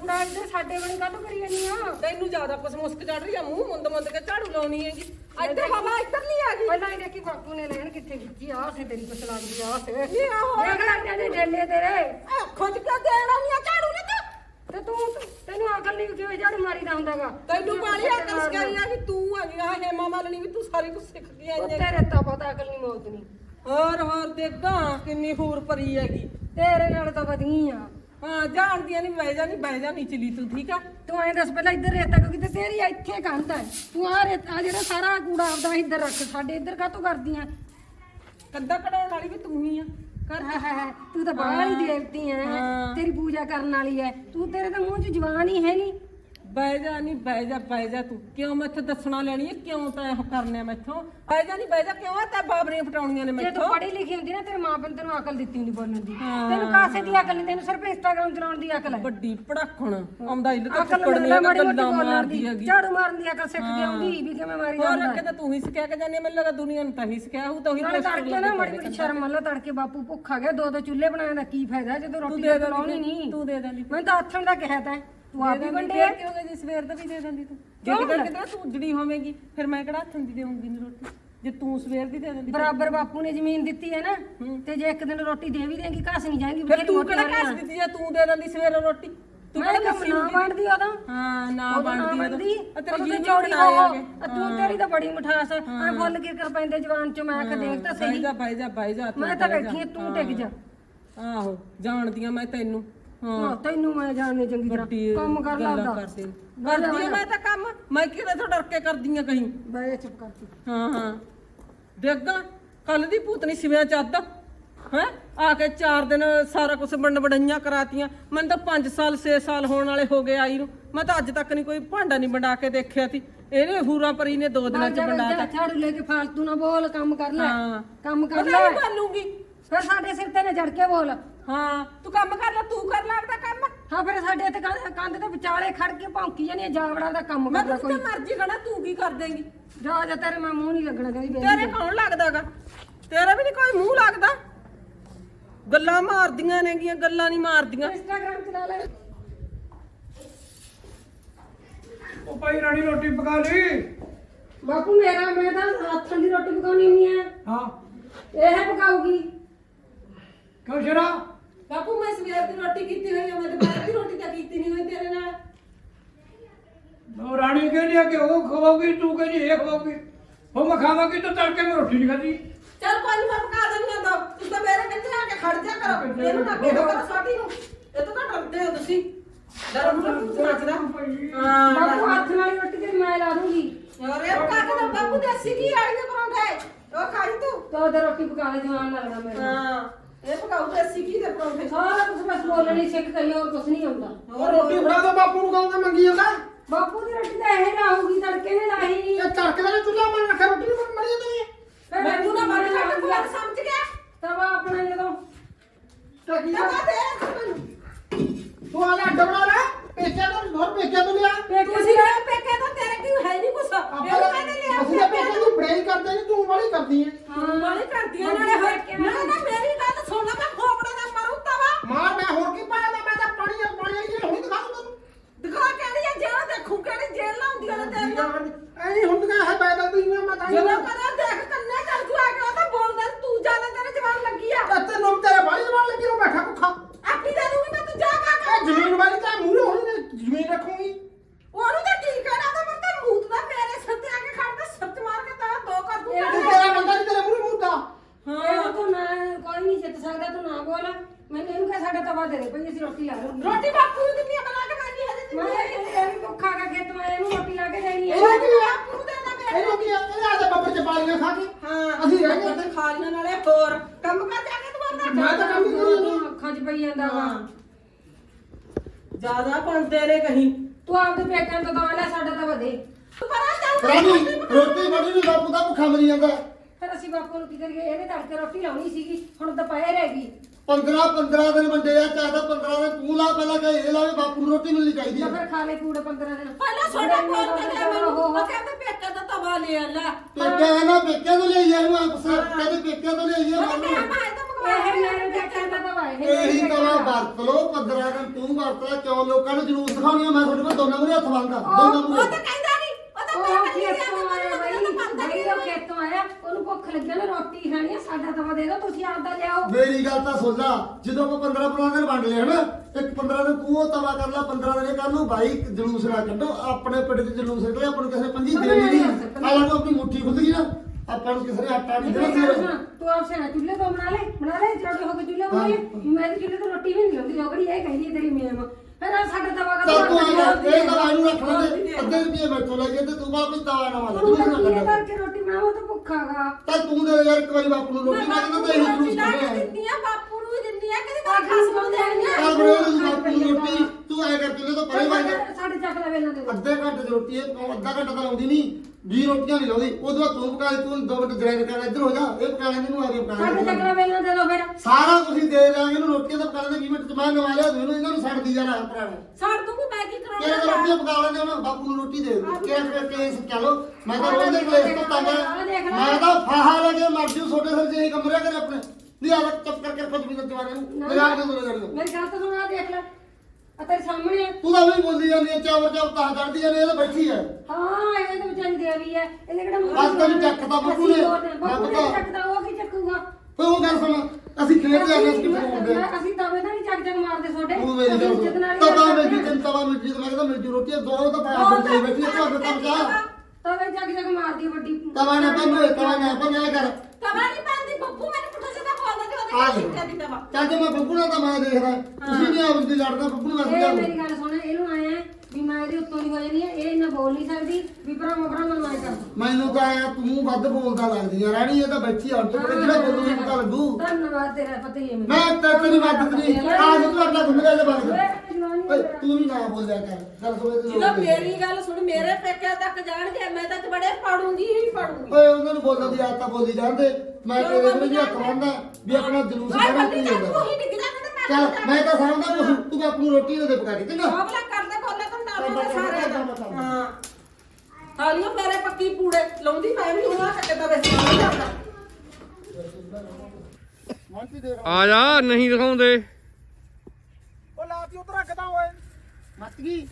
ਕੂੜਾ ਇੱਧਰ ਸਾਡੇ ਬਣੀ ਕਾਹਤੋਂ ਕਰੀ ਜਾਨੀ ਆ? ਤੈਨੂੰ ਜ਼ਿਆਦਾ ਕੁਛ ਮੁਸਕ ਚੜ ਰਹੀ ਆ ਮੂੰਹ ਮੁੰਦ ਮੁੰਦ ਕੇ ਝਾੜੂ ਲਾਉਣੀ ਹੈਗੀ। ਇੱਧਰ ਹਵਾ ਇੱਧਰ ਨਹੀਂ ਆ ਗਈ। ਪਹਿਲਾਂ ਇਹ ਦੇਖੀ ਬਾਪੂ ਨੇ ਲੈਣ ਕਿੱਥੇ ਖਿੱਚੀ ਆ ਸੇ ਤੇਰੀ ਕੁਛ ਲੱਗਦੀ ਆ ਸੇ ਆਹੋ ਦੇਖ ਲੈ ਤੇਰੇ ਡੇਲੇ ਤੇਰੇ। ਖੁਦ ਕੇ ਦੇਣਾ ਨਹੀਂ ਆ ਝਾੜੂ ਨਹੀਂ ਤੇ। ਤੇ ਤੂੰ ਤੈਨੂੰ ਅਕਲ ਨਹੀਂ ਕਿਵੇਂ ਝਾੜੂ ਮਾਰੀਦਾ ਹੁੰਦਾਗਾ? ਤੈਨੂੰ ਬਾਲੀ ਅਕਲ ਸਿਖਾਈ ਆ ਕਿ ਤੂੰ ਆ ਗਿਆ ਹੇਮਾ ਮਾਲਣੀ ਵੀ ਤੂੰ ਸਾਰੀ ਕੁਝ ਸਿੱਖ ਉਹ ਹੈ ਤੇਰੇ ਤਾਂ ਪਤਾ ਅਕਲ ਨਹੀਂ ਮੌਤ ਨਹੀਂ ਹੋਰ ਹੋਰ ਦੇਖਾਂ ਕਿੰਨੀ ਹੂਰ ਭਰੀ ਹੈਗੀ। ਤੇਰੇ ਨਾਲ ਤਾਂ ਵਧੀ ਆ ਹਾਂ ਜਾਣਦੀਆਂ ਨਹੀਂ ਬਹਿ ਜਾ ਨਹੀਂ ਬਹਿ ਜਾ ਨਹੀਂ ਚਲੀ ਤੂੰ ਠੀਕ ਆ? ਤੂੰ ਐਂ ਦੱਸ ਪਹਿਲਾਂ ਇੱਧਰ ਰੇਤਾ ਕਿਉਂਕਿ ਤੇ ਤੇਰੀ ਇੱਥੇ ਕੰਧ ਹੈ। ਤੂੰ ਆ ਰੇਤਾ ਜਿਹੜਾ ਸਾਰਾ ਕੂੜਾ ਆਪਦਾ ਇੱਧਰ ਰੱਖ ਸਾਡੇ ਇੱਧਰ ਕਾਹਤੋਂ ਕਰਦੀਆਂ ਕੰਦਾ ਕਢਾਉਣ ਵਾਲੀ ਵੀ ਤੂੰ ਹੀ ਆ ਕਰ ਹੈ ਹੈ ਹੈ ਤੂੰ ਤਾਂ ਬਾਹਲੀ ਦੇਵਤੀ ਐ ਹਾਂ। ਤੇਰੀ ਪੂਜਾ ਕਰਨ ਵਾਲੀ ਐ। ਤੂੰ ਤੇਰੇ ਤਾਂ ਮੂੰਹ 'ਚ ਜਵਾਨ ਹੀ ਹੈ ਨਹੀਂ ਬਹਿ ਜਾ ਨਹੀਂ ਬਹਿ ਜਾ ਬਹਿ ਜਾ ਤੂੰ। ਕਿਉਂ ਮੈਥੋਂ ਦੱਸਣਾ ਲੈਣੀ ਹੈ? ਕਿਉਂ ਤਾਂ ਇਹ ਕਰਨੇ ਮੈਥੋਂ ਬਹਿ ਜਾ ਨਹੀਂ ਬਹਿ ਜਾ ਕਿਉਂ ਆ? ਤਾਂ ਬਾਬਰੀਆਂ ਪਟਾਉਣੀਆਂ ਨੇ ਜੇ ਮੈਥੋਂ। ਤੂੰ ਪੜ੍ਹੀ ਲਿਖੀ ਹੁੰਦੀ ਨਾ ਤੇਰੇ ਮਾਂ ਪਿਓ ਨੇ ਤੈਨੂੰ ਅਕਲ ਦਿੱਤੀ ਹੁੰਦੀ ਬੋਲਣ ਦੀ। ਹਾਂ। ਤੈਨੂੰ ਕਾਸੇ ਦੀ ਅਕਲ ਨਹੀਂ ਤੈਨੂੰ ਸਿਰਫ ਇੰਸਟਾਗ੍ਰਾਮ ਚਲਾਉਣ ਦੀ ਅਕਲ ਹੈ। ਵੱਡੀ ਪੜਾਖਣ ਆਉਂਦਾ ਇੱਲ ਤਾਂ ਅਕਲ ਚੱਕੜਨੀਆਂ ਮਿਲਦਾ ਮਾੜੀ ਮੋਟੀ ਗੱਲਾਂ ਬੋਲਣ ਮਾਰਦੀ ਦੀ ਹੈਗੀ। ਝਾੜੂ ਮਾਰਨ ਦੀ ਅਕਲ ਸਿੱਖਦੀ ਆਉਂਦੀ ਵੀ ਕਿਵੇਂ ਮਾਰੀ ਹੋਰ ਜਾਂਦਾ। ਅੱਗੇ ਤਾਂ ਤੂੰ ਹੀ ਸਿੱਖਿਆ ਕਿ ਜਾਨੀ ਮੈਨੂੰ ਲੱਗਾ ਦੁਨੀਆ ਨੂੰ ਤਾਂ ਹੀ ਸਿੱਖਿਆ ਹੂ ਤਾਂ ਉਹੀ ਨਾਲੇ ਤੜਕੇ ਨਾ ਮਾੜੀ ਮੋਟੀ ਸ਼ਰਮ ਮੰਨ ਲਾ ਤੜਕੇ ਬਾਪੂ ਭੁੱਖਾ ਗਿਆ ਦੋ ਦੋ ਚੁੱਲ੍ਹੇ ਬਣਾਉਣ ਦਾ ਕੀ ਫਾਇਦਾ ਜਦੋਂ ਰੋਟੀ ਦੇ ਦਿੰਦੀ ਨਹੀਂ। ਤੂੰ ਦੇ ਦਿੰਦੀ ਮੈਂ ਤਾਂ ਆਥਣ ਦਾ ਕਿਹਾ ਤੈਂ। ਤੂੰ ਆਪ ਹੀ ਵੰਡੇ ਫੇਰ? ਕਿਉਂ ਗਈ ਸਵੇਰ ਦਾ ਵੀ ਦੇ ਦਿੰਦੀ ਤੂੰ। ਜੇ ਕਿਉਂ ਕਿਤੇ ਕਿਤੇ ਤੂੰ ਉਜੜੀ ਹੋਵੇਂਗੀ ਫਿਰ ਮੈਂ ਕਿਹੜਾ ਹੱਥਾਂ ਦੀ ਦੇਵਾਂਗੀ ਨੀ ਰੋਟੀ? ਜੇ ਤੂੰ ਸਵੇਰ ਦੀ ਦੇ ਦਿੰਦੀ ਬਰਾਬਰ ਬਾਪੂ ਨੇ ਜ਼ਮੀਨ ਦਿੱਤੀ ਹੈ ਨਾ ਤੇ ਜੇ ਇੱਕ ਦਿਨ ਰੋਟੀ ਦੇ ਵੀ ਦੇਂਗੀ ਘਾਸ ਨਹੀਂ ਜਾਏਗੀ ਫਿਰ ਤੂੰ ਕਿਹੜਾ ਘਾਸ ਦਿੱਤੀ ਜੇ ਤੂੰ ਦੇ ਦਿੰਦੀ ਸਵੇਰ ਰੋਟੀ? ਤੂੰ ਮੈਂ ਕਿਹੜਾ ਕੰਮ ਨਾ ਬਣਦੀ ਉਦੋਂ ਹਾਂ ਨਾ ਉਦੋਂ ਨਾ ਬਣਦੀ ਬਣਦੀ ਆ ਤੇਰੀ ਉਦੋਂ ਜੀ ਤੇ ਚੌੜੀ ਬਣਾਏ ਹੋ। ਹੈਗੇ। ਤੂੰ ਤੇਰੀ ਤਾਂ ਬੜੀ ਮਠਾਸ ਆ। ਫੁੱਲ ਕੇ ਕਰ ਪੈਂਦੇ ਜਵਾਨ ਚ ਮੈਂ ਕਿ ਦੇਖ ਤਾਂ ਬਾਈ ਸਹੀ। ਜਾ ਬਾਈ ਜਾ ਬਾਈ ਜਾ ਤੂੰ ਮੈਂ ਤਾਂ ਬਾਈ ਜਾ। ਬੈਠੀ ਆਂ, ਤੂੰ ਟਿਕ ਜਾ। ਆਹੋ ਜਾਣਦੀਆਂ ਮੈਂ ਤੈਨੂੰ। ਹਾਂ। ਤੈਨੂੰ ਮੈਂ ਜਾਣਨੀ ਚੰਗੀ ਤਰ੍ਹਾਂ। ਕੰਮ ਕਰ ਗੱਲਾਂ ਲਾਦਾ। ਕਰਦੀ। ਕਰਦੀ ਆ ਮੈਂ ਤਾਂ ਕੰਮ। ਮੈਂ ਕਿਹਦੇ ਤੋਂ ਡਰ ਕੇ ਕਰਦੀ ਆ ਕਹੀਂ? ਬੈ ਚੁੱਪ ਕਰਤੀ ਹਾਂ ਹਾਂ। ਦੇਖਾਂ ਕੱਲ ਦੀ ਭੂਤਨੀ ਸਿਵਿਆਂ ਚ ਅੱਧ। ਹੈ? ਆ ਕੇ 4 ਦਿਨ ਸਾਰਾ ਕੁਝ ਵੰਡ ਵਡਈਆਂ ਕਰਾਤੀਆਂ। ਮੈਨੂੰ ਤਾਂ 5 ਸਾਲ 6 ਸਾਲ ਹੋਣ ਵਾਲੇ ਹੋ ਗਏ ਆਈ ਨੂੰ। ਮੈਂ ਤਾਂ ਅੱਜ ਤੱਕ ਨਹੀਂ ਕੋਈ ਭਾਂਡਾ ਨਹੀਂ ਵੰਡਾ ਕੇ ਦੇਖਿਆ ਸੀ। ਇਹਨੇ ਹੂਰਾ ਪਰੀ ਨੇ ਦੋ ਦਿਨਾਂ ਚ ਵੰਡਾ ਜਾ ਝਾੜੂ ਲੈ ਕੇ ਫਾਲਤੂ ਨਾ ਬੋਲ ਕੰਮ ਕਰ ਲੈ। ਹਾਂ। ਕੰਮ ਕਰ ਮੈਂ ਲੈ। ਤਾਂ ਬੋਲੂੰਗੀ ਫਿਰ ਸਾਡੇ ਸਿਰ ਤੇ ਨਾ ਜੜ ਕੇ ਬੋਲ। ਹਾਂ ਤੂੰ ਕੰਮ ਕਰ ਲੈ ਤੂੰ ਕਰ ਲੈ ਆਪਦਾ ਕੰਮ। ਹਾਂ ਫਿਰ ਸਾਡੇ ਤੇ ਕੰਧ ਕੰਧ ਦੇ ਵਿਚਾਲੇ ਖੜ ਕੇ ਭੌਂਕੀ ਜਾਨੀ ਜਾਵੜਾ ਦਾ ਕੰਮ ਮੈਂ ਕਰਦਾ ਤਾਂ ਕੋਈ। ਮਰਜ਼ੀ ਕਹਣਾ ਤੂੰ ਕੀ ਕਰ ਦੇਂਗੀ? ਜਾ ਜਾ ਤੇਰੇ ਮੈਂ ਮੂੰਹ ਨਹੀਂ ਲੱਗਣਾ ਕਹਿੰਦੀ ਬੇਲੀ ਤੇਰੇ ਕੌਣ ਲੱਗਦਾਗਾ ਤੇਰਾ ਵੀ ਨਹੀਂ ਕੋਈ ਮੂੰਹ ਲੱਗਦਾ। ਗੱਲਾਂ ਮਾਰਦੀਆਂ ਨੇਗੀਆਂ ਗੱਲਾਂ ਨਹੀਂ ਮਾਰਦੀਆਂ। ਇੰਸਟਾਗ੍ਰਾਮ ਚਲਾ ਲੈ। ਉਹ ਭਾਈ ਰਾਣੀ ਰੋਟੀ ਪਕਾ ਲਈ। ਬਾਪੂ ਮੇਰਾ ਮੈਂ ਤਾਂ ਹੱਥਾਂ ਦੀ ਰੋਟੀ ਪਕਾਉਣੀ ਨਹੀਂ ਹੈ ਹਾਂ। ਇਹ ਪਕਾਉਗੀ ਕਿਉਂ ਸ਼ਰਾ? ਬਾਪੂ ਮੈਂ ਸਵੇਰ ਦੀ ਰੋਟੀ ਕੀਤੀ ਹੋਈ ਆ ਮੈਂ ਦੁਪਹਿਰ ਦੀ ਰੋਟੀ ਤਾਂ ਕੀਤੀ ਨਹੀਂ ਹੋਈ ਤੇਰੇ ਨਾਲ। ਉਹ ਰਾਣੀ ਕਹਿੰਦੀ ਆ ਕਿ ਉਹ ਖਵਾਉਗੀ ਤੂੰ ਕਹਿੰਦੀ ਇਹ ਖਵਾਉਗੀ ਉਹ ਮੈਂ ਖਾਵਾਂਗੀ ਤਾਂ ਤੜਕੇ ਮੈਂ ਰੋਟੀ ਨਹੀਂ ਖਾਦੀ ਚੱਲ ਪੰਜ ਮੈਂ ਪਕਾ ਦਿੰਦੀ ਆ ਦੋ। ਤੁਸੀਂ ਤਾਂ ਮੇਰੇ ਕਿੱਥੇ ਆ ਕੇ ਖੜ ਜਾ ਕਰੋ? ਇਹਨੂੰ ਨਾ ਕਿਹੋ ਕਰੋ ਸਾਡੀ ਨੂੰ। ਇਹ ਤਾਂ ਨਾ ਡਰਦੇ ਹੋ ਤੁਸੀਂ। ਡਰਮ ਨੂੰ ਨੱਚਦਾ ਹਾਂ ਬਾਪੂ ਹੱਥ ਨਾਲ ਰੋਟੀ ਤੇ ਮੈਂ ਲਾ ਦੂੰਗੀ। ਇਹ ਪਕਾ ਕੇ ਤਾਂ ਬਾਪੂ ਦੇ ਅਸੀਂ ਕੀ ਆਈਏ ਪਰੌਂਠੇ। ਉਹ ਖਾਈ ਤੂੰ? ਤਾਂ ਉਹਦੇ ਰੋਟੀ ਪਕਾ ਲੈ ਜਵਾਨ ਲੱਗਦਾ ਮੇਰਾ ਹਾਂ। ਇਹ ਪਕਾਉ ਤੇ ਅਸੀਂ ਕੀ ਦੇ ਪਰੌਂਠੇ ਸਾਰਾ ਕੁਝ ਬਸ ਬੋਲਣੀ ਸਿੱਖ ਗਈ ਹੋਰ ਕੁਝ ਨਹੀਂ ਆਉਂਦਾ। ਉਹ ਰੋਟੀ ਫੜਾ ਦੋ ਬਾਪੂ ਨੂੰ ਕਹੂੰਗਾ ਮੰਗੀ ਜਾਂਦਾ। ਬਾਪੂ ਦੀ ਰੋਟੀ ਤਾਂ ਇਹ ਲਾਹੂਗੀ ਤੜਕੇ ਨੇ ਲਾਹੀ ਨਹੀਂ। ਇਹ ਤੜਕੇ ਦਾ ਚੁੱਲਾ ਮਨ ਰੱਖਿਆ ਰੋਟੀ ਨਹੀਂ ਮੜੀ ਜਾਂਦੀ ਫਿਰ ਮੈਨੂੰ ਨਾ ਜਾ ਕੇ ਬਾਤ ਸਮਝ ਗਿਆ। ਤਵਾ ਆਪਣਾ ਜਦੋਂ। ਤਾਂ ਕੀ ਨਾ ਦੇ ਤੈਨੂੰ ਤੂੰ ਆਲਾ ਅੱਡ ਬਣਾ ਲੈ। ਪੇਚਾ ਤੋਂ ਹੋਰ ਪੇਚਾ ਤੋਂ ਲਿਆ। ਤੁਸੀਂ ਨਾ ਪੇਕੇ ਤਾਂ ਤੇਰੇ ਕੀ ਹੈ ਨਹੀਂ ਕੁਛ। ਇਹ ਕਹਿੰਦੇ ਲਿਆ ਅਸੀਂ ਤਾਂ ਪੇਚਾ ਦੀ ਬੜਾਈ ਕਰਦੇ ਨਹੀਂ ਤੂੰ ਵਾਲੀ ਕਰਦੀ ਹੈ। ਹਾਂ ਮਾਰੇ ਕਰਦੀਆਂ ਨਾਲੇ ਹੋਏ ਨਾ ਨਾ ਮੇਰੀ ਲੈ ਮੈਂ ਖੋਪੜੇ ਦਾ ਮਰੂ ਤਵਾ। ਮਾਰ ਮੈਂ ਹੋਰ ਕੀ ਪਾਇਆ ਮੈਂ ਤਾਂ ਪਾਣੀ ਆ ਪਾਣੀ ਵਾਲੀ ਹੁਣੀ ਦਿਖਾ ਦੂੰ ਤੈਨੂੰ। ਦਿਖਾ ਕਿਹੜੀ ਆ ਜਿਹੜਾ ਦੇਖੂ ਕਿਹੜੀ ਜੇਲ ਲਾਉਂਦੀਆਂ ਨੇ ਤੇਰੇ ਨਾਲ। ਐ ਨਹੀਂ ਹੁੰਦੀਆਂ ਹੈ ਪੈਦਲ ਦੀ ਮੈਂ ਤਾਂ ਜਦੋਂ ਕਦੇ ਦੇਖ ਕੰਨੇ ਕਰ ਜੂ ਆ ਕੇ ਉਹ ਤਾਂ ਬੋਲਦਾ ਤੂੰ ਜ਼ਿਆਦਾ ਤੇਰੇ ਜਵਾਨ ਲੱਗੀ ਆ। ਤੇ ਤੈਨੂੰ ਤੇਰੇ ਬਾਈ ਜਵਾਨ ਲੱਗੀ ਉਹ ਬੈਠਾ ਭੁੱਖਾ ਆਪੀ ਦੇ ਦੂੰਗੀ ਮੈਂ ਤੂੰ ਜਾ ਕਾ ਇਹ ਜ਼ਮੀਨ ਵਾਲੀ ਤਾਂ ਮੂਹਰੇ ਹੋਣੀ ਨੇ ਜ਼ਮੀਨ ਰੱਖੂਗੀ ਉਹਨੂੰ ਤਾਂ ਕੀ ਕਹਿਣਾ ਤਾਂ ਮੈਂ ਤਾਂ ਮੂਤ ਦਾ ਮੇਰੇ ਸਿਰ ਤੇ ਆ ਕੇ ਖੜਦਾ ਸੱਚ ਮਾਰ ਕੇ ਤਾਂ ਦੋ ਕਰ ਤੇ ਦੂੰਗਾ ਤੇਰਾ ਬੰਦਾ ਨਹੀਂ ਤੇਰੇ ਮੂਹਰੇ ਮੁੱਦਾ ਇਹ ਤੂੰ ਨਾ ਕੋਈ ਨਹੀਂ ਜਿੱਤ ਸਕਦਾ ਤੂੰ ਨਾ ਬੋਲ ਮੈਨੂੰ ਇਹਨੂੰ ਕਹ ਸਾਡਾ ਤਵਾ ਦੇ ਦੇ ਭਈ ਅਸੀਂ ਰੋਟੀ ਲਾ ਲਵਾਂਗੇ ਰੋਟੀ ਬਾਪੂ ਨੂੰ ਦਿੰਦੀ ਆ ਬਣਾ ਕੇ ਮੈਂ ਨਹੀਂ ਹਜੇ ਮੈਂ ਦਿੰਦੀ ਇਹ ਵੀ ਭੁੱਖਾ ਕਾ ਖੇਤ ਮੈਂ ਇਹਨੂੰ ਰੋਟੀ ਲਾ ਕੇ ਦੇਣੀ ਹੈ ਇਹਨੂੰ ਕੀ ਆ ਬਾਪੂ ਨੂੰ ਦੇਣਾ ਮੇਰੇ ਇਹਨੂੰ ਕੀ ਆ ਇਹ ਆ ਜਾ ਬੱਬਰ ਚ ਪਾਲੀਆਂ ਖਾ ਕੇ ਹਾਂ ਅਸੀਂ ਰਹਿ ਗਏ ਤੇ ਖਾਲੀਆਂ ਨਾਲੇ ਹੋਰ ਕੰਮ ਕਰ ਜਾ ਕੇ ਤੂੰ ਆਪਣਾ ਮੈਂ ਤਾਂ ਕੰਮ ਹੀ ਕਰੀ ਜਾਂਦਾ ਅੱਖਾਂ 'ਚ ਪਈ ਜਾਂਦਾ ਵਾ ਜ਼ਿਆਦਾ ਬਣਦੇ ਨੇ ਕਹੀਂ ਤੂੰ ਆਪਦੇ ਪੇਕਿਆਂ ਤੋਂ ਤਾਂ ਲੈ ਸਾਡਾ ਤਾਂ ਵਧੇ ਤੂੰ ਪਰਾਂ ਚੱਲ ਰਾਣੀ ਰੋਟੀ ਬੜੀ ਨਹੀਂ ਬਾਪੂ ਦਾ ਭੁੱਖਾ ਮਰੀ ਜਾਂਦਾ ਫਿਰ ਅਸੀਂ ਬਾਪੂ ਨੂੰ ਕੀ ਕਰੀਏ? ਇਹਨੇ ਤੜਕੇ ਰੋਟੀ ਲਾਉਣੀ ਸੀਗੀ ਹੁਣ ਦੁਪਹਿਰ ਹੈਗੀ। 15 15 ਦਿਨ ਵੰਡੇ ਆ ਚਾਹਤਾ 15 ਦਿਨ ਤੂੰ ਲਾ ਪਹਿਲਾਂ ਕਹੇ ਇਹ ਲਾ ਵੀ ਬਾਪੂ ਨੂੰ ਰੋਟੀ ਮਿਲਣੀ ਚਾਹੀਦੀ ਜਾਂ ਆ ਫਿਰ ਖਾ ਲੈ ਕੂੜੇ 15 ਦਿਨ। ਪਹਿਲਾਂ ਛੋਟਾ ਕੇ ਗਿਆ ਮੈਨੂੰ ਉਹ ਕਹਿੰਦਾ ਪੇਕੇ ਦਾ ਤਵਾ ਲੈ ਲੈ। ਪੇਕਿਆਂ ਦਾ ਨਾ ਪੇਕਿਆਂ ਤੋਂ ਲਈ ਇਹਨੂੰ ਆਪਸ ਕਹਿੰਦੇ ਪੇਕਿਆਂ ਤੋਂ ਲਈ ਕਿਹਾ ਮੈਂ ਤਾਂ ਇਹ ਮੇਰੇ ਚਾਚਾ ਦਾ ਤਾਂ ਵਾਏ ਇਹੀ ਤਵਾ ਵਰਤ ਲੋ 15 ਦਿਨ ਤੂੰ ਵਰਤ ਲੈ ਕਿਉਂ ਲੋਕਾਂ ਨੂੰ ਜਲੂਸ ਦਿਖਾਉਣੀ ਆ? ਮੈਂ ਤੁਹਾਡੇ ਕੋਲ ਦੋਨਾਂ ਮੂਰੇ ਹੱਥ ਬੰਨਦਾ ਦੋਨਾਂ ਉਹ ਮੂਰੇ ਤਾਂ ਕਹਿੰਦਾ ਨਹੀਂ ਉਹ ਤਾਂ ਉਹ ਮੈਂ ਖੇਤੋਂ ਆਇਆ ਬਈ ਬਈ ਉਹ ਖੇਤੋਂ ਆਇਆ ਉਹਨੂੰ ਭੁੱਖ ਲੱਗਿਆ ਨਾ ਰੋਟੀ ਖਾਣੀ ਆ ਸਾਡਾ ਤਵਾ ਦੇ ਦਿਓ ਤੁਸੀਂ ਆਪਦਾ ਲਿਆਓ। ਮੇਰੀ ਗੱਲ ਤਾਂ ਸੁਣ ਲਾ ਜਦੋਂ ਆਪਾਂ 15 15 ਦਿਨ ਵੰਡ ਲਿਆ ਨਾ ਇੱਕ 15 ਦਿਨ ਤੂੰ ਉਹ ਤਵਾ ਕਰ ਲਾ 15 ਦਿਨ ਕੱਲ ਨੂੰ ਬਾਈ ਜਲੂਸ ਨਾ ਕੱਢੋ ਆਪਣੇ ਪਿੰਡ 'ਚ ਜਲੂਸ ਨਿਕਲੇ ਆਪਾਂ ਨੂੰ ਕਿਸੇ ਨੇ ਪੰਜੀ ਦੇਣੀ ਨਹੀਂ। ਆਲਾ ਨੂੰ ਆਪਣੀ ਮੁੱਠੀ ਖੁੱਦ ਗਈ ਨਾ ਆਪਾਂ ਨੂੰ ਕਿਸੇ ਨੇ ਆਟਾ ਨਹੀਂ ਦੇਣਾ ਸਿਰ ਤੂੰ ਆਪ ਸੇ ਚੁੱਲ੍ਹੇ ਤੋਂ ਬਣਾ ਲੈ ਬਣਾ ਲੈ ਜੋੜੇ ਹੋ ਕੇ ਚੁੱਲ੍ਹੇ ਬਣਾ ਲੈ ਮੈਂ ਤਾਂ ਚੁੱਲ੍ਹੇ ਤੋਂ ਰੋਟੀ ਵੀ ਨਹੀਂ ਲਾਉਂਦੀ ਜੋਗੜੀ ਇਹ ਕਹਿੰਦੀ ਹੈ ਤੇਰੀ ਮੇਮ। ਫਿਰ ਆਹ ਸਾਡਾ ਤੂੰ ਆ ਬਣਦਾ? ਇਹ ਤਵਾ ਇਹਨੂੰ ਰੱਖ ਲੈਂਦੇ ਅੱਧੇ ਰੁਪਏ ਮੈਥੋਂ ਲੈ ਕੇ ਤੇ ਤੂੰ ਬਾਪ ਵੀ ਤਵਾ ਨਾ ਵਾਲਾ ਤੂੰ ਜਲੂਸ ਨਾ ਕੀ ਕੱਢ ਕਰਕੇ ਰੋਟੀ ਬਣਾਵਾ ਤਾਂ ਭੁੱਖਾਗਾ ਤਾਂ ਤੂੰ ਦੇ ਯਾਰ ਇੱਕ ਵਾਰੀ ਬਾਪੂ ਨੂੰ ਰੋਟੀ ਨਾ ਕਹਿੰਦਾ ਤੇ ਇਹ ਜਲੂਸ ਕੱਢਿਆ ਦਿੰਦੀਆਂ ਬਾਪੂ ਨੂੰ ਵੀ ਦਿੰਦੀਆਂ ਕਿਹਦੀ ਆ ਗੱਲ ਖਾਸ ਖਾਸ ਬੰਦੇ ਆ। ਆ। ਬਰੇ ਬਾਪੂ ਨੂੰ ਰੋਟੀ ਤੂੰ ਐ ਕਰ ਕਿਲੇ ਤੋਂ ਪਰੇ ਵਗ ਸਾਡੇ ਚੱਕ ਲੈ ਵੇਲਾਂ ਦੇ। ਅੱਧੇ ਘੰਟੇ ਦੀ ਰੋਟੀ ਹੈ ਉਹ ਅੱਧਾ ਘੰਟਾ ਤਾਂ ਲਾਉਂਦੀ ਨਹੀਂ। 20 ਰੋਟੀਆਂ ਨਹੀਂ ਲਾਉਂਦੀ ਉਦੋਂ ਬਾਅਦ ਤੂੰ ਪਕਾ ਲਈ, ਤੂੰ ਦੋ ਮਿੰਟ ਗ੍ਰਾਈਂਡ ਕਰ ਇੱਧਰ ਹੋ ਜਾ ਇਹ ਪਕਾ ਲੈਂਦੀ ਨੂੰ ਆ ਕੇ ਪਕਾ ਸਾਡੇ ਚੱਕ ਲੈਂਦੀ ਲੈ ਵੇਲਾਂ ਦੇ ਦੋ ਫਿਰ। ਸਾਰਾ ਕੁਝ ਦੇ ਦਾਂਗੇ ਇਹਨੂੰ ਰੋਟੀਆਂ ਤਾਂ ਪਕਾ ਲੈਂਦੇ 20 ਮਿੰਟ ਚ ਮੈਂ ਨਵਾ ਲਿਆ ਤੂੰ ਇਹਨੂੰ ਇਹਨਾਂ ਨੂੰ ਛੱਡ ਦੀ ਜਾਣਾ ਭਰਾਣਾ ਸਾਰ ਦੂੰਗੀ ਮੈਂ ਕੀ ਕਿਹੜਾ ਕਰਾਉਣਾ ਰੋਟੀਆਂ ਪਕਾ ਲੈਂਦੇ ਉਹਨਾਂ ਬਾਪੂ ਨੂੰ ਰੋਟੀ ਦੇ ਦੇ ਕਿਹੜਾ ਕਿਹੜਾ ਕੇਸ ਚਲੋ। ਮੈਂ ਤਾਂ ਰੋਜ਼ ਦੇ ਕੇਸ ਤੋਂ ਤੰਗ ਆ। ਮੈਂ ਤਾਂ ਫਾਹਾ ਲੈ ਕੇ ਮਰ ਜੂ ਛੋਟੇ ਸਰ ਜਿਹੇ ਕਮਰੇ ਕਰੇ ਆਪਣੇ। ਨਹੀਂ ਆ ਚੱਪ ਕਰਕੇ ਕੁਝ ਵੀ ਨਾ ਜਵਾਨੇ ਨੂੰ। ਕੇ ਦੋ ਜਣੇ ਮੇਰੀ ਗੱਲ ਤਾਂ ਸੁਣ ਦੇਖ ਲੈ। ਆ ਤੇਰੇ ਸਾਹਮਣੇ। ਆ। ਤੂੰ ਤਾਂ ਵੀ ਬੋਲੀ ਜਾਂਦੀ ਹੈ ਚਾਵਰ ਚਾਵਰ ਤਾਂ ਕਰਦੀ ਜਾਂਦੀ ਹੈ ਇਹ ਤਾਂ ਬੈਠੀ ਹੈ ਹਾਂ ਇਹ ਤਾਂ ਵਿਚਾਰੀ ਦੇਵੀ ਹੈ ਇਹਨੇ ਕਿਹੜਾ ਮੂੰਹ ਬਸ ਤੈਨੂੰ ਚੱਕਦਾ ਬੱਬੂ ਨੇ। ਅਸੀਂ ਬੱਬੂ ਨੇ ਪਤਾ। ਚੱਕਦਾ ਉਹ ਕੀ ਚੱਕੂਗਾ? ਤੇ ਉਹ ਗੱਲ ਸੁਣ ਅਸੀਂ ਖੇਡ ਦੇ ਆਗੇ ਕਿੱਥੇ ਹੁੰਦੇ ਮੈਂ- ਅਸੀਂ ਤਵੇ ਨਾਲ ਹੀ ਚੱਕ ਚੱਕ ਮਾਰਦੇ ਛੋਡੇ ਤੂੰ ਮੇਰੀ ਗੱਲ ਸੁਣ। ਤਵਾ ਮਿਲ ਜੂ ਤੈਨੂੰ ਤਵਾ ਮਿਲ ਜੂ ਤੇ ਮੈਂ ਕਹਿੰਦਾ ਮਿਲ ਜੂ ਰੋਟੀ ਦੋ ਤਾਂ ਪਾਇਆ ਬੰਦੇ ਬੈਠੀ ਹੈ ਤੂੰ ਕੰਮ ਜਾ ਤਵੇ ਚੱਕ ਚੱਕ ਮਾਰਦੀ ਆ ਵੱਡੀ। ਤਵਾ ਨਾ ਬੰਨੋ ਤਵਾ ਨਾ ਇਹ ਕਰ। ਤਵਾ ਨਹੀਂ ਪੈਂਦੀ ਬੱਬੂ ਮੈਨੂੰ ਪੁੱਠਾ ਸਿੱਧਾ ਬੋਲਦਾ ਤੇ ਆ ਉਹਦੇ। ਨਾਲ ਦੀ ਤਵਾ ਚੱਲ ਜੇ ਮੈਂ ਬੱਬੂ ਨਾਲ ਤਾਂ ਮੈਂ ਦੇਖਦਾ। ਤੁਸੀਂ ਨਹੀਂ ਆਪਦੀ ਲੜਦਾ ਬੱਬੂ ਨਾਲ ਇਹ ਮੇਰੀ ਗੱਲ ਸੁਣ ਇਹਨੂੰ ਆਇਆ ਵੀ ਮੈਂ ਇਹਦੇ ਉੱਤੋਂ ਨਹੀਂ ਹੋ ਜਾਣੀ ਇਹ ਇੰਨਾ ਬੋਲ ਨਹੀਂ ਸਕਦੀ ਵੀ ਭਰਾ ਮਗਰਾ ਮੈਂ ਨਾ ਕਰ ਮੈਨੂੰ ਤਾਂ ਆਇਆ ਤੂੰ ਵੱਧ ਬੋਲਦਾ ਲੱਗਦੀ ਆ। ਰਾਣੀ ਇਹ ਤਾਂ ਬੈਠੀ ਆ ਉੱਥੇ ਜਿਹੜਾ ਬੋਲੂ ਨਹੀਂ ਪਤਾ ਲੱਗੂ। ਧੰਨਵਾਦ ਤੇਰਾ ਪਤਾ ਹੀ ਹੈ ਮੈਨੂੰ। ਮੈਂ ਤੇ ਤੇਰੀ ਮਦਦ ਨਹੀਂ ਆ ਜੇ ਤੂੰ ਅੱਡਾ ਘੁੰਮ ਗਿਆ ਜੇ। ਜਾ ਓਏ, ਤੂੰ ਵੀ ਨਾ ਬੋਲਿਆ ਕਰ। ਗੱਲ ਸੁਣੇ ਤੂੰ ਜਦੋਂ ਮੇਰੀ ਗੱਲ ਸੁਣ ਮੇਰੇ ਪੇਕਿਆਂ ਤੱਕ ਜਾਣਗੇ ਮੈਂ ਤਾਂ ਬੜੇ ਪੜੂੰਗੀ ਹੀ ਪੜੂੰਗੀ। ਓਏ ਉਹਨਾਂ ਨੂੰ ਬੋਲਣ ਦੀ ਆਦਤ ਬੋਲੀ ਜਾਂਦੇ। ਮੈਂ ਤੇਰੇ ਕੋਲ ਨਹੀਂ ਹੱਥ ਬੰਦਾ ਵੀ ਆਪਣਾ ਜਲੂਸ ਓਏ ਕੱਢ ਬੰਦੀ ਕੀ ਤਾਂ ਜਾਂਦਾ। ਤੂੰ ਹੀ ਡਿੱਗ ਜਾਂਦਾ ਤੇ ਚੱਲ ਮੈਂ ਮੈਂ ਤਾਂ ਸਮਝਦਾ ਕੁਛ ਤੂੰ ਆਪਣੀ ਰੋਟੀ ਉਹਦੇ ਪਕਾ ਕੇ ਚੰਗਾ ਬਾਬਲਾ ਕਰਦੇ ਬੋਲੇ ਤਾਂ ਨਾ ਸਾਰੇ ਦਾ। ਹਾਂ। ਹਾਲੀਓ ਮੇਰੇ ਪੱਕੀ ਪੂੜੇ ਲਾਉਂਦੀ ਮੈਂ ਵੀ ਉਹਨਾਂ ਸਕੇ ਤਾਂ ਵੇ ਜਾਂਦਾ। ਆ ਜਾ ਨਹੀਂ ਦਿਖਾਉਂਦੇ ਉਹ ਲਾਤੀ ਉਧਰ ਰੱਖਦਾ ਓਏ ਗਈ।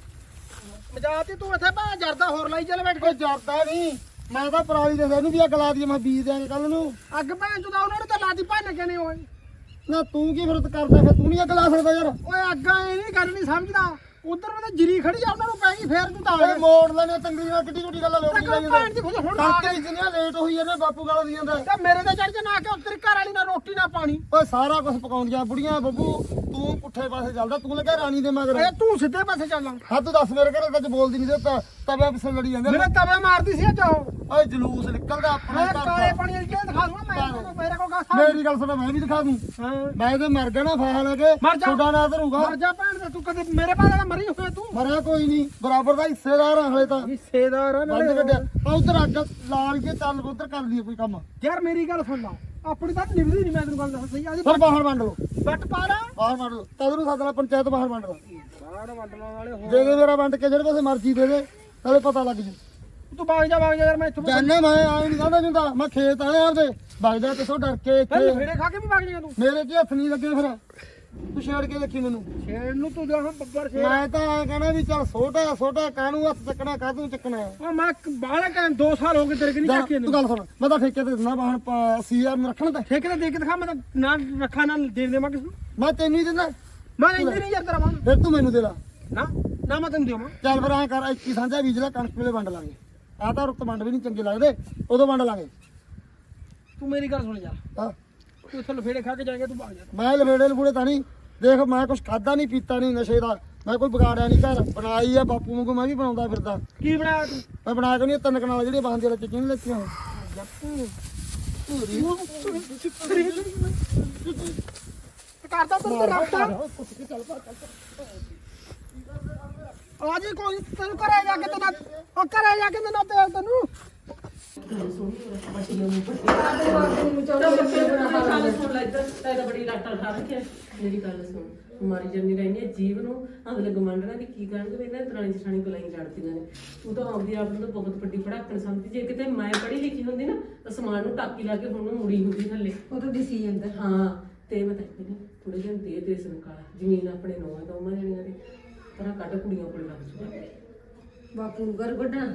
ਤੂੰ ਇੱਥੇ ਭਾ ਜਰਦਾ ਹੋਰ ਲਾਈ ਚੱਲ ਬੈਠ ਕੋਈ ਜਰਦਾ ਨਹੀਂ। ਮੈਂ ਤਾਂ ਪਰਾਲੀ ਦੇ ਇਹਨੂੰ ਵੀ ਅੱਗ ਲਾ ਦੀ ਮੈਂ ਬੀਜ ਦਿਆਂਗੇ ਕੱਲ ਨੂੰ। ਅੱਗ ਭੈਣ ਚੋਦਾ ਉਹਨਾਂ ਨੇ ਤਾਂ ਲਾਤੀ ਭੰਨ ਕੇ ਨੇ ਓਏ ਨਾ ਤੂੰ ਕੀ ਫਿਰਤ ਕਰਦਾ ਫਿਰ ਤੂੰ ਨਹੀਂ ਅੱਗ ਲਾ ਸਕਦਾ ਯਾਰ। ਓਏ ਅੱਗਾਂ ਇਹ ਨਹੀਂ ਗੱਲ ਨਹੀਂ ਸਮਝਦਾ? ਉਧਰ ਮੈਂ ਤਾਂ ਜਰੀ ਖੜੀ ਆ ਉਹਨਾਂ ਨੂੰ ਪੈ ਗਈ ਫੇਰ ਤੂੰ ਤਾਂ ਆ ਓਏ ਮੋੜ ਲੈਣੇ ਤੰਗੜੀ ਨਾਲ ਕਿੱਡੀ ਕਿੱਡੀ ਗੱਲ ਲੋਕੀ ਲਾਈ ਭੈਣ ਦੀ ਜਾਂਦੇ ਖੁਦ ਹੁਣ ਆ ਜਿੰਨਾ ਲੇਟ ਹੋਈ ਜਾਂਦੇ ਬਾਪੂ ਗਾਲਾਂ ਦੀ ਜਾਂਦਾ ਤਾਂ ਮੇਰੇ ਤੇ ਚੜ ਕੇ ਨਾ ਕਿ ਤੇਰੀ ਘਰ ਵਾਲੀ ਨਾ ਰੋਟੀ ਨਾ ਪਾਣੀ। ਓਏ ਸਾਰਾ ਕੁਝ ਪਕਾਉਂਦੀਆਂ ਬੁੜੀਆਂ ਬੱਬੂ ਤੂੰ ਪੁੱਠੇ ਪਾਸੇ ਚੱਲਦਾ ਤੂੰ ਲੱਗਾ ਰਾਣੀ ਦੇ ਮਗਰ। ਏ ਤੂੰ ਸਿੱਧੇ ਪਾਸੇ ਚੱਲਾਂ। ਹਾਂ ਤੂੰ ਦੱਸ ਮੇਰੇ ਘਰੇ ਤਾਂ ਬੋਲਦੀ ਨਹੀਂ ਤੇ ਤਵੇ ਪਿੱਛੇ ਲੜੀ ਜਾਂਦੇ ਮੇਰੇ ਤਵੇ ਮਾਰਦੀ ਸੀ ਅੱਜ ਉਹ। ਓਏ ਜਲੂਸ ਨਿਕਲਦਾ ਆਪਣਾ ਮੈਂ ਘਰ ਕਾਲੇ ਦਾ ਪਾਣੀ ਵਾਲੀ ਚਾਹ ਦਿਖਾ ਦੂੰਗਾ ਮੈਂ ਮੇਰੇ ਕੋਲ ਗਾ ਮੇਰੀ ਗੱਲ ਸੁਣ ਮੈਂ ਵੀ ਦਿਖਾ ਦੂੰ। ਮੈਂ ਤੇ ਮਰ ਗਿਆ ਨਾ ਫਾਹਾ ਲੈ ਕੇ ਮਰ ਜਾ। ਛੋਡਾ ਨਾ ਧਰੂਗਾ। ਮਰ ਜਾ ਭੈਣ ਦੇ ਤੂੰ ਕਦੇ ਮੇਰੇ ਪਾਸ ਤਾਂ ਮਰੀ ਹੋਇਆ ਤੂੰ। ਮਰਿਆ ਕੋਈ ਨਹੀਂ ਬਰਾਬਰ ਦਾ ਹਿੱਸੇਦਾਰ ਆ ਹਲੇ ਤਾਂ। ਹਿੱਸੇਦਾਰ ਆ ਬੰਦ ਕੱਢਿਆ। ਆ ਉਧਰ ਅੱਗ ਲਾਲ ਕੇ ਚੱਲ ਉਧਰ ਕਰ ਲਈਏ ਕੋਈ ਕੰਮ। ਯਾਰ ਮੇਰੀ ਗੱਲ ਸੁਣ ਲਾ। ਆਪਣੀ ਤਾਂ ਨਿਭਦੀ ਨਹੀਂ ਮੈਂ ਤੈਨੂੰ ਗੱਲ ਦੱਸ ਸਹੀ। ਆਦੀ ਫਿਰ ਬਾਹਰ ਵੰਡ ਲਓ। ਬੱਟ ਪਾ ਲਾ ਬਾਹਰ ਵੰਡ ਲਓ। ਤਦ ਨੂੰ ਸੱਦ ਲੈ ਪੰਚਾਇਤ ਬਾਹਰ ਵੰਡ ਲਓ। ਬਾੜ ਵੰਡਣ ਵਾਲੇ ਹੋ ਦੇ ਦੇ ਮੇਰਾ ਵੰਡ ਕੇ ਜਿਹੜੇ ਪਾਸੇ ਮਰਜ਼ੀ ਦੇ ਦੇ ਨਾਲੇ ਪਤਾ ਲੱਗ ਜੂ ਤੂੰ ਬਾਗ ਜਾ ਬਾਗ ਜਾ ਯਾਰ ਮੈਂ ਇੱਥੋਂ ਜਾਨੇ ਮੈਂ ਆਏ ਨਹੀਂ ਕਹਿੰਦਾ ਜਿੰਦਾ। ਮੈਂ ਖੇਤ ਆਇਆ ਆਪਦੇ। ਵਗਦਾ ਕਿਥੋਂ ਡਰ ਕੇ ਫਿਰ ਇੱਥੇ। ਫੇੜੇ ਖਾ ਕੇ ਵੀ ਬਾਗ ਜਾ ਤੂੰ? ਮੇਰੇ ਕੀ ਹੱਥ ਨਹੀਂ ਲੱਗੇ ਫਿਰ? ਤੂੰ ਛੇੜ ਕੇ ਦੇਖੀ ਮੈਨੂੰ। ਛੇੜ ਨੂੰ ਤੂੰ ਜਾ ਬੱਬਰ ਛੇੜ। ਮੈਂ ਤਾਂ ਐ ਕਹਿਣਾ ਵੀ ਚੱਲ ਛੋਟਾ ਛੋਟਾ ਕਾਹਨੂੰ ਹੱਥ ਚੱਕਣਾ ਕਾਹਨੂੰ ਚੱਕਣਾ? ਉਹ ਮੈਂ ਬਾਹਲਾ ਟਾਈਮ 2 ਸਾਲ ਹੋ ਗਏ ਤੇਰੇ ਕਿ ਨਹੀਂ ਜਾ, ਚੱਕੀ ਤੂੰ ਗੱਲ ਸੁਣ। ਮੈਂ ਤਾਂ ਠੇਕੇ ਤੇ ਦਿੰਦਾ ਬਾਹਰ 80000 ਨੂੰ ਰੱਖਣ ਤੇ। ਠੇਕੇ ਤੇ ਦੇ ਕੇ ਦਿਖਾ ਮੈਂ ਤਾਂ ਨਾ ਰੱਖਾ ਨਾ ਦੇ ਦੇਵਾਂ ਕਿਸ ਨੂੰ। ਮੈਂ ਤੈਨੂੰ ਹੀ ਦਿੰਦਾ। ਮੈਂ ਇੰਜ ਨਹੀਂ ਯਾਰ ਤੇਰਾ ਮਨ ਫਿਰ ਤੂੰ ਮੈਨੂੰ ਦੇ ਲਾ। ਨਾ ਨਾ ਮੈਂ ਤੈਨੂੰ ਦੇਵਾਂ। ਚੱਲ ਫਿਰ ਐ ਕਰ 21 ਸਾਂਝਾ ਬੀਜ ਲੈ ਕਣਕ ਵੇਲੇ ਵੰਡ ਲਾਂਗੇ। ਆ ਤਾਂ ਰੁੱਤ ਵੰਡ ਵੀ ਨਹੀਂ ਚੰਗੇ ਲੱਗਦੇ ਉਦੋਂ ਵੰਡ ਲਾਂਗੇ। ਤੂੰ ਮੇਰੀ ਗੱਲ ਸੁਣ ਯਾਰ। ਹਾਂ। ਤੂੰ ਇੱਥੇ ਲਫੇੜੇ ਖਾ ਕੇ ਜਾਏਗਾ ਤੂੰ ਬਾਗ ਜਾ। ਮੈਂ ਲਵੇੜੇ ਲਫੂੜੇ ਤਾਂ ਨਹੀਂ। ਦੇਖ ਮੈਂ ਕੁਝ ਖਾਦਾ ਨਹੀਂ ਪੀਤਾ ਨਹੀਂ ਨਸ਼ੇ ਦਾ। ਮੈਂ ਕੋਈ ਵਿਗਾੜਿਆ ਨਹੀਂ ਘਰ। ਬਣਾਈ ਆ ਬਾਪੂ ਵਾਂਗੂ ਮੈਂ ਵੀ ਬਣਾਉਂਦਾ ਫਿਰਦਾ। ਕੀ ਬਣਾਇਆ ਤੂੰ? ਮੈਂ ਬਣਾ ਕੇ ਨਹੀਂ ਤਿੰਨ ਕਨਾਲ ਜਿਹੜੀਆਂ ਬਾਹਾਂ ਦੇ ਵਿੱਚ ਕਿਹਨੇ ਲੱਤੀਆਂ ਕਰਦਾ ਤੂੰ ਤੇ ਰੱਖਦਾ ਆ ਜੀ ਕੋਈ ਤੈਨੂੰ ਘਰੇ ਜਾ ਕੇ ਤੈਨੂੰ ਉਹ ਘਰੇ ਜਾ ਕੇ ਤੈਨੂੰ ਤੇ ਤੈਨੂੰ। ਮੇਰੀ ਗੱਲ ਸੁਣ ਮਾਰੀ ਜੰਨੀ ਰਹਿੰਦੀ ਹੈ ਜੀਵ ਨੂੰ ਅਗਲੇ ਗਮੰਡਣਾ ਦੀ ਕੀ ਕਹਿਣਗੇ ਵੀ ਇਹਨਾਂ ਦਰਾਣੀ ਜਠਾਣੀ ਗੁਲਾਈ ਲੜਦੀਆਂ ਨੇ ਤੂੰ ਤਾਂ ਆਪਦੀ ਆਪ ਨੂੰ ਤਾਂ ਬਹੁਤ ਵੱਡੀ ਪੜਾਕਣ ਸਮਝਦੀ ਜੇ ਕਿਤੇ ਮੈਂ ਪੜ੍ਹੀ ਲਿਖੀ ਹੁੰਦੀ ਨਾ ਤਾਂ ਸਮਾਨ ਨੂੰ ਟਾਕੀ ਲਾ ਕੇ ਹੁਣ ਨੂੰ ਮੁੜੀ ਹੁੰਦੀ ਥੱਲੇ ਉਹ ਤਾਂ ਦਿਸੀ ਜਾਂਦਾ ਹਾਂ ਤੇ ਮੈਂ ਤਾਂ ਥੋੜੇ ਦਿਨ ਦੇ ਦੇ ਸੰਕਾਲਾ ਜ਼ਮੀਨ ਆਪਣੇ ਨੌਂ ਦੋਵਾਂ ਜਣੀਆਂ ਦੇ। ਪਰ ਕੱਢ ਕੁੜੀਆਂ ਕੋਲ ਲੱਗ ਜੂਗਾ। ਬਾਪੂ ਨੂੰ ਘਰ ਕੱਢਣਾ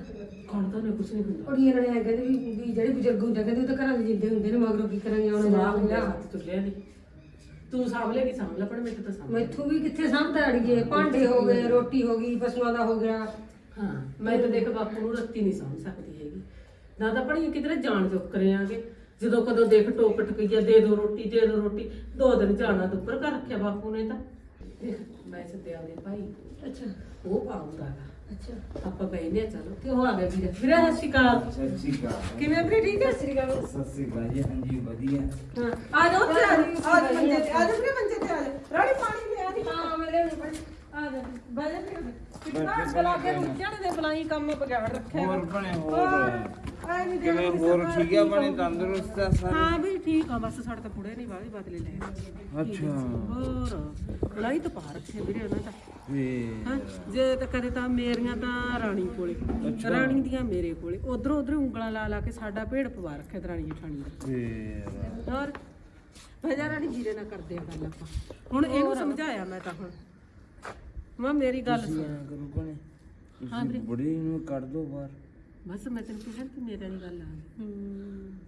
ਕੱਢਦਾ ਨੇ ਕੁਛ ਨਹੀਂ ਹੁੰਦਾ। ਕੁੜੀਆਂ ਨੇ ਐਂ ਕਹਿੰਦੇ ਵੀ ਵੀ ਜਿਹੜੇ ਬਜ਼ੁਰਗ ਹੁੰਦੇ ਕਹਿੰਦੇ ਉਹ ਤਾਂ ਘਰਾਂ ਦੇ ਜਿੰਦੇ ਹੁੰਦੇ ਨੇ ਮਗਰੋਂ ਕੀ ਕਰਾਂਗੇ ਉਹਨਾਂ ਨੇ ਸਮਾਂ ਮਾਂ ਹੱਥ ਤੁਲਿਆ ਨਹੀਂ। ਤੂੰ ਸਾਂਭ ਲੈਗੀ ਸਾਂਭ ਲੈ ਪਰ ਮੈਨੂੰ ਤਾਂ ਸਾਂਭ ਮੈਥੋਂ ਵੀ ਕਿੱਥੇ ਸਾਂਭਦਾ ਅੜੀਏ? ਭਾਂਡੇ ਹੋ ਗਏ ਰੋਟੀ ਹੋ ਗਈ ਪਸ਼ੂਆਂ ਦਾ ਹੋ ਗਿਆ। ਹਾਂ ਮੈਂ ਤਾਂ ਦੇਖ ਬਾਪੂ ਨੂੰ ਰੱਤੀ ਨਹੀਂ ਸਾਂਭ ਸਕਦੀ ਹੈਗੀ। ਨਾ ਤਾਂ ਪਣੀ ਕਿਧਰੇ ਜਾਣ ਚੁੱਕ ਕਰਿਆਂਗੇ ਜਦੋਂ ਕਦੋਂ ਦੇਖ ਟੋਕ ਟਕਈਆ ਦੇ ਦੋ ਰੋਟੀ ਦੇ ਦੋ ਰੋਟੀ ਦੋ ਦਿਨ ਜਾਣਾ ਤੋਂ ਉੱਪਰ ਕਰ ਰੱਖਿਆ ਬਾਪੂ ਨੇ ਤਾਂ। ਮੈਂ ਸੱਦਿਆ ਦੇ ਭਾਈ। ਅੱਛਾ। ਉਹ ਪਾਉਂਦਾ ਗਾ। ਅੱਛਾ। ਆਪਾਂ ਬੈਨੇ ਚਲੋ ਤੇ ਉਹ ਆ ਗਿਆ ਵੀਰੇ। ਵੀਰੇ ਸਤਿ ਸ਼੍ਰੀ ਅਕਾਲ। ਸਤਿ ਸ਼੍ਰੀ ਅਕਾਲ। ਕਿਵੇਂ ਵੀਰੇ ਠੀਕ ਹੈ ਸਤਿ ਸ਼੍ਰੀ ਅਕਾਲ। ਸਤਿ ਸ਼੍ਰੀ ਅਕਾਲ ਜੀ ਹਾਂਜੀ ਵਧੀਆ। ਹਾਂ ਆ ਜਾਓ ਉੱਥੇ। ਆ ਜਾਓ ਆ ਜਾ ਮੰਜੇ ਤੇ ਆ ਜਾ ਵੀਰੇ ਮੰਜੇ ਤੇ ਆ ਜਾ ਰਾਣੀ ਪਾਣੀ ਲਿਆ ਦੀ। ਹਾਂ ਮੈਂ ਲੈਣੀ ਪੜੀ ਆ ਜਾ ਬਾਜਾ ਵੀਰੇ ਕਿੰਨਾ ਬਲਾ ਕੇ ਮੁੱਝਣ ਦੇ ਬਲਾਈ ਕੰਮ ਪਗਾੜ ਰੱਖਿਆ। ਹੋਰ ਬਣੇ ਹੋਰ। ਨਹੀਂ ਕਿਵੇਂ ਹੋਰ ਠੀਕ ਆ ਬਣੇ ਤੰਦਰੁਸਤ ਆ ਸਾਰੇ? ਹਾਂ ਵੀ ਠੀਕ ਆ ਬਸ ਸਾਡੇ ਤਾਂ ਪੁੜੇ ਨਹੀਂ ਵਾਲੀ ਬਦਲੇ ਲੈ ਅੱਛਾ। ਹੋਰ ਬਲਾਈ ਤਾਂ ਪਾ ਰੱਖੇ ਵੀਰੇ ਉਹਨਾਂ ਦਾ ਤੇ ਹਾਂ ਜੇ ਤਾਂ ਕਦੇ ਤਾਂ ਮੇਰੀਆਂ ਤਾਂ ਰਾਣੀ ਕੋਲੇ ਰਾਣੀ ਦੀਆਂ ਮੇਰੇ ਕੋਲੇ। ਉਧਰੋਂ ਉਧਰੋਂ ਉਂਗਲਾਂ ਲਾ ਲਾ ਕੇ ਸਾਡਾ ਭੇੜ ਪਵਾ ਰੱਖਿਆ ਦਰਾਣੀ ਜਠਾਣੀ ਦਾ। ਤੇ ਹੋਰ ਭਜਾ ਰਾਣੀ ਜੀਰੇ ਨਾਲ ਕਰਦੇ ਆ ਗੱਲ ਆਪਾਂ। ਹੁਣ ਇਹਨੂੰ ਸਮਝਾਇਆ ਮੈਂ ਤਾਂ ਹੁਣ। ਮਾਂ ਮੇਰੀ ਗੱਲ ਸੁਣ। ਕਰੋ ਬਣੇ ਤੁਸੀਂ ਬੁੜੀ ਨੂੰ ਕੱਢ ਦੋ ਬਾਹਰ। ਬਸ ਮੈਂ ਤੈਨੂੰ ਕਿਹਾ ਕਿ ਮੇਰੇ ਵਾਲੀ ਗੱਲ ਆ।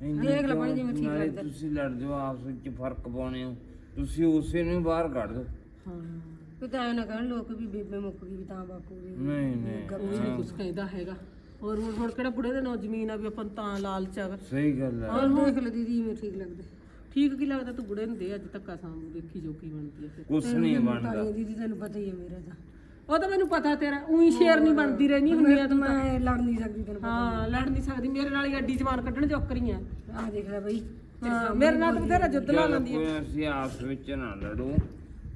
ਇੰਨੀ ਦੇਖ ਲੈ ਕਿਉਂ? ਬਣੀ ਜਿਵੇਂ ਠੀਕ ਨਾਲੇ ਲੱਗਦਾ। ਤੁਸੀਂ ਲੜਦੇ ਹੋ ਆਪਸ ਵਿੱਚ ਫ਼ਰਕ ਪਾਉਣੇ ਹੋ। ਤੁਸੀਂ ਉਸੇ ਨੂੰ ਹੀ ਬਾਹਰ ਕੱਢ ਦੋ। ਹਾਂ। ਕੋਈ ਤਾਂ ਐਂ ਨਾ ਕਹਿਣ ਲੋਕ ਵੀ ਬੇਬੇ ਮੁੱਕ ਗਈ ਵੀ ਤਾਂ ਬਾਪੂ ਦੀ। ਨਹੀਂ ਨਹੀਂ। ਕੁਝ ਨਹੀਂ ਕੁਝ ਕਹਿੰਦਾ ਹੈਗਾ। ਹੋਰ ਹੁਣ ਹੁਣ ਕਿਹੜਾ ਬੁੜੇ ਦੇ ਨਾਂ ਜ਼ਮੀਨ ਆ ਵੀ ਆਪਾਂ ਨੂੰ ਤਾਂ ਲਾਲਚ ਆ ਸਹੀ ਗੱਲ ਹੈ ਹਾਂ ਦੇਖ ਲੈ ਦੀਦੀ ਮੈਂ ਠੀਕ ਲੱਗਦਾ। ਠੀਕ ਕੀ ਲੱਗਦਾ? ਤੂੰ ਬੁੜੇ ਨੂੰ ਦੇ ਅੱਜ ਧੱਕਾ ਸਾਂਭ ਦੇਖੀ ਜੋ ਕੀ ਬਣਦੀ ਆ ਫਿਰ। ਕੁਛ ਨਹੀਂ ਬਣਦਾ। ਤਾਈ ਦੀਦੀ ਤੈਨੂੰ ਪਤਾ ਹੀ ਹੈ ਮੇਰਾ ਤਾਂ। ਉਹ ਤਾਂ ਮੈਨੂੰ ਪਤਾ ਤੇਰਾ ਉਹੀ ਸ਼ੇਰ ਨਹੀਂ ਬਣਦੀ ਰਹਿਣੀ ਹੁੰਦੀ ਆ ਤੂੰ ਤਾਂ। ਮੈਂ ਲੜ ਨਹੀਂ ਸਕਦੀ ਤੈਨੂੰ ਹਾਂ ਲੜ ਨਹੀਂ ਸਕਦੀ ਮੇਰੇ ਨਾਲ ਹੀ ਅੱਡੀ ਜਮਾਨ ਕੱਢਣ ਚੌਕਰੀ ਆ ਆਹ ਦੇਖ ਲੈ ਬਈ। ਹਾਂ ਮੇਰੇ ਨਾਲ ਤਾਂ ਤੇਰਾ ਜੁੱਦ ਲਾ ਲੈਂਦੀ ਆ। ਅਸੀਂ ਆਪਸ ਵਿੱਚ ਨਾ ਲੜੋ।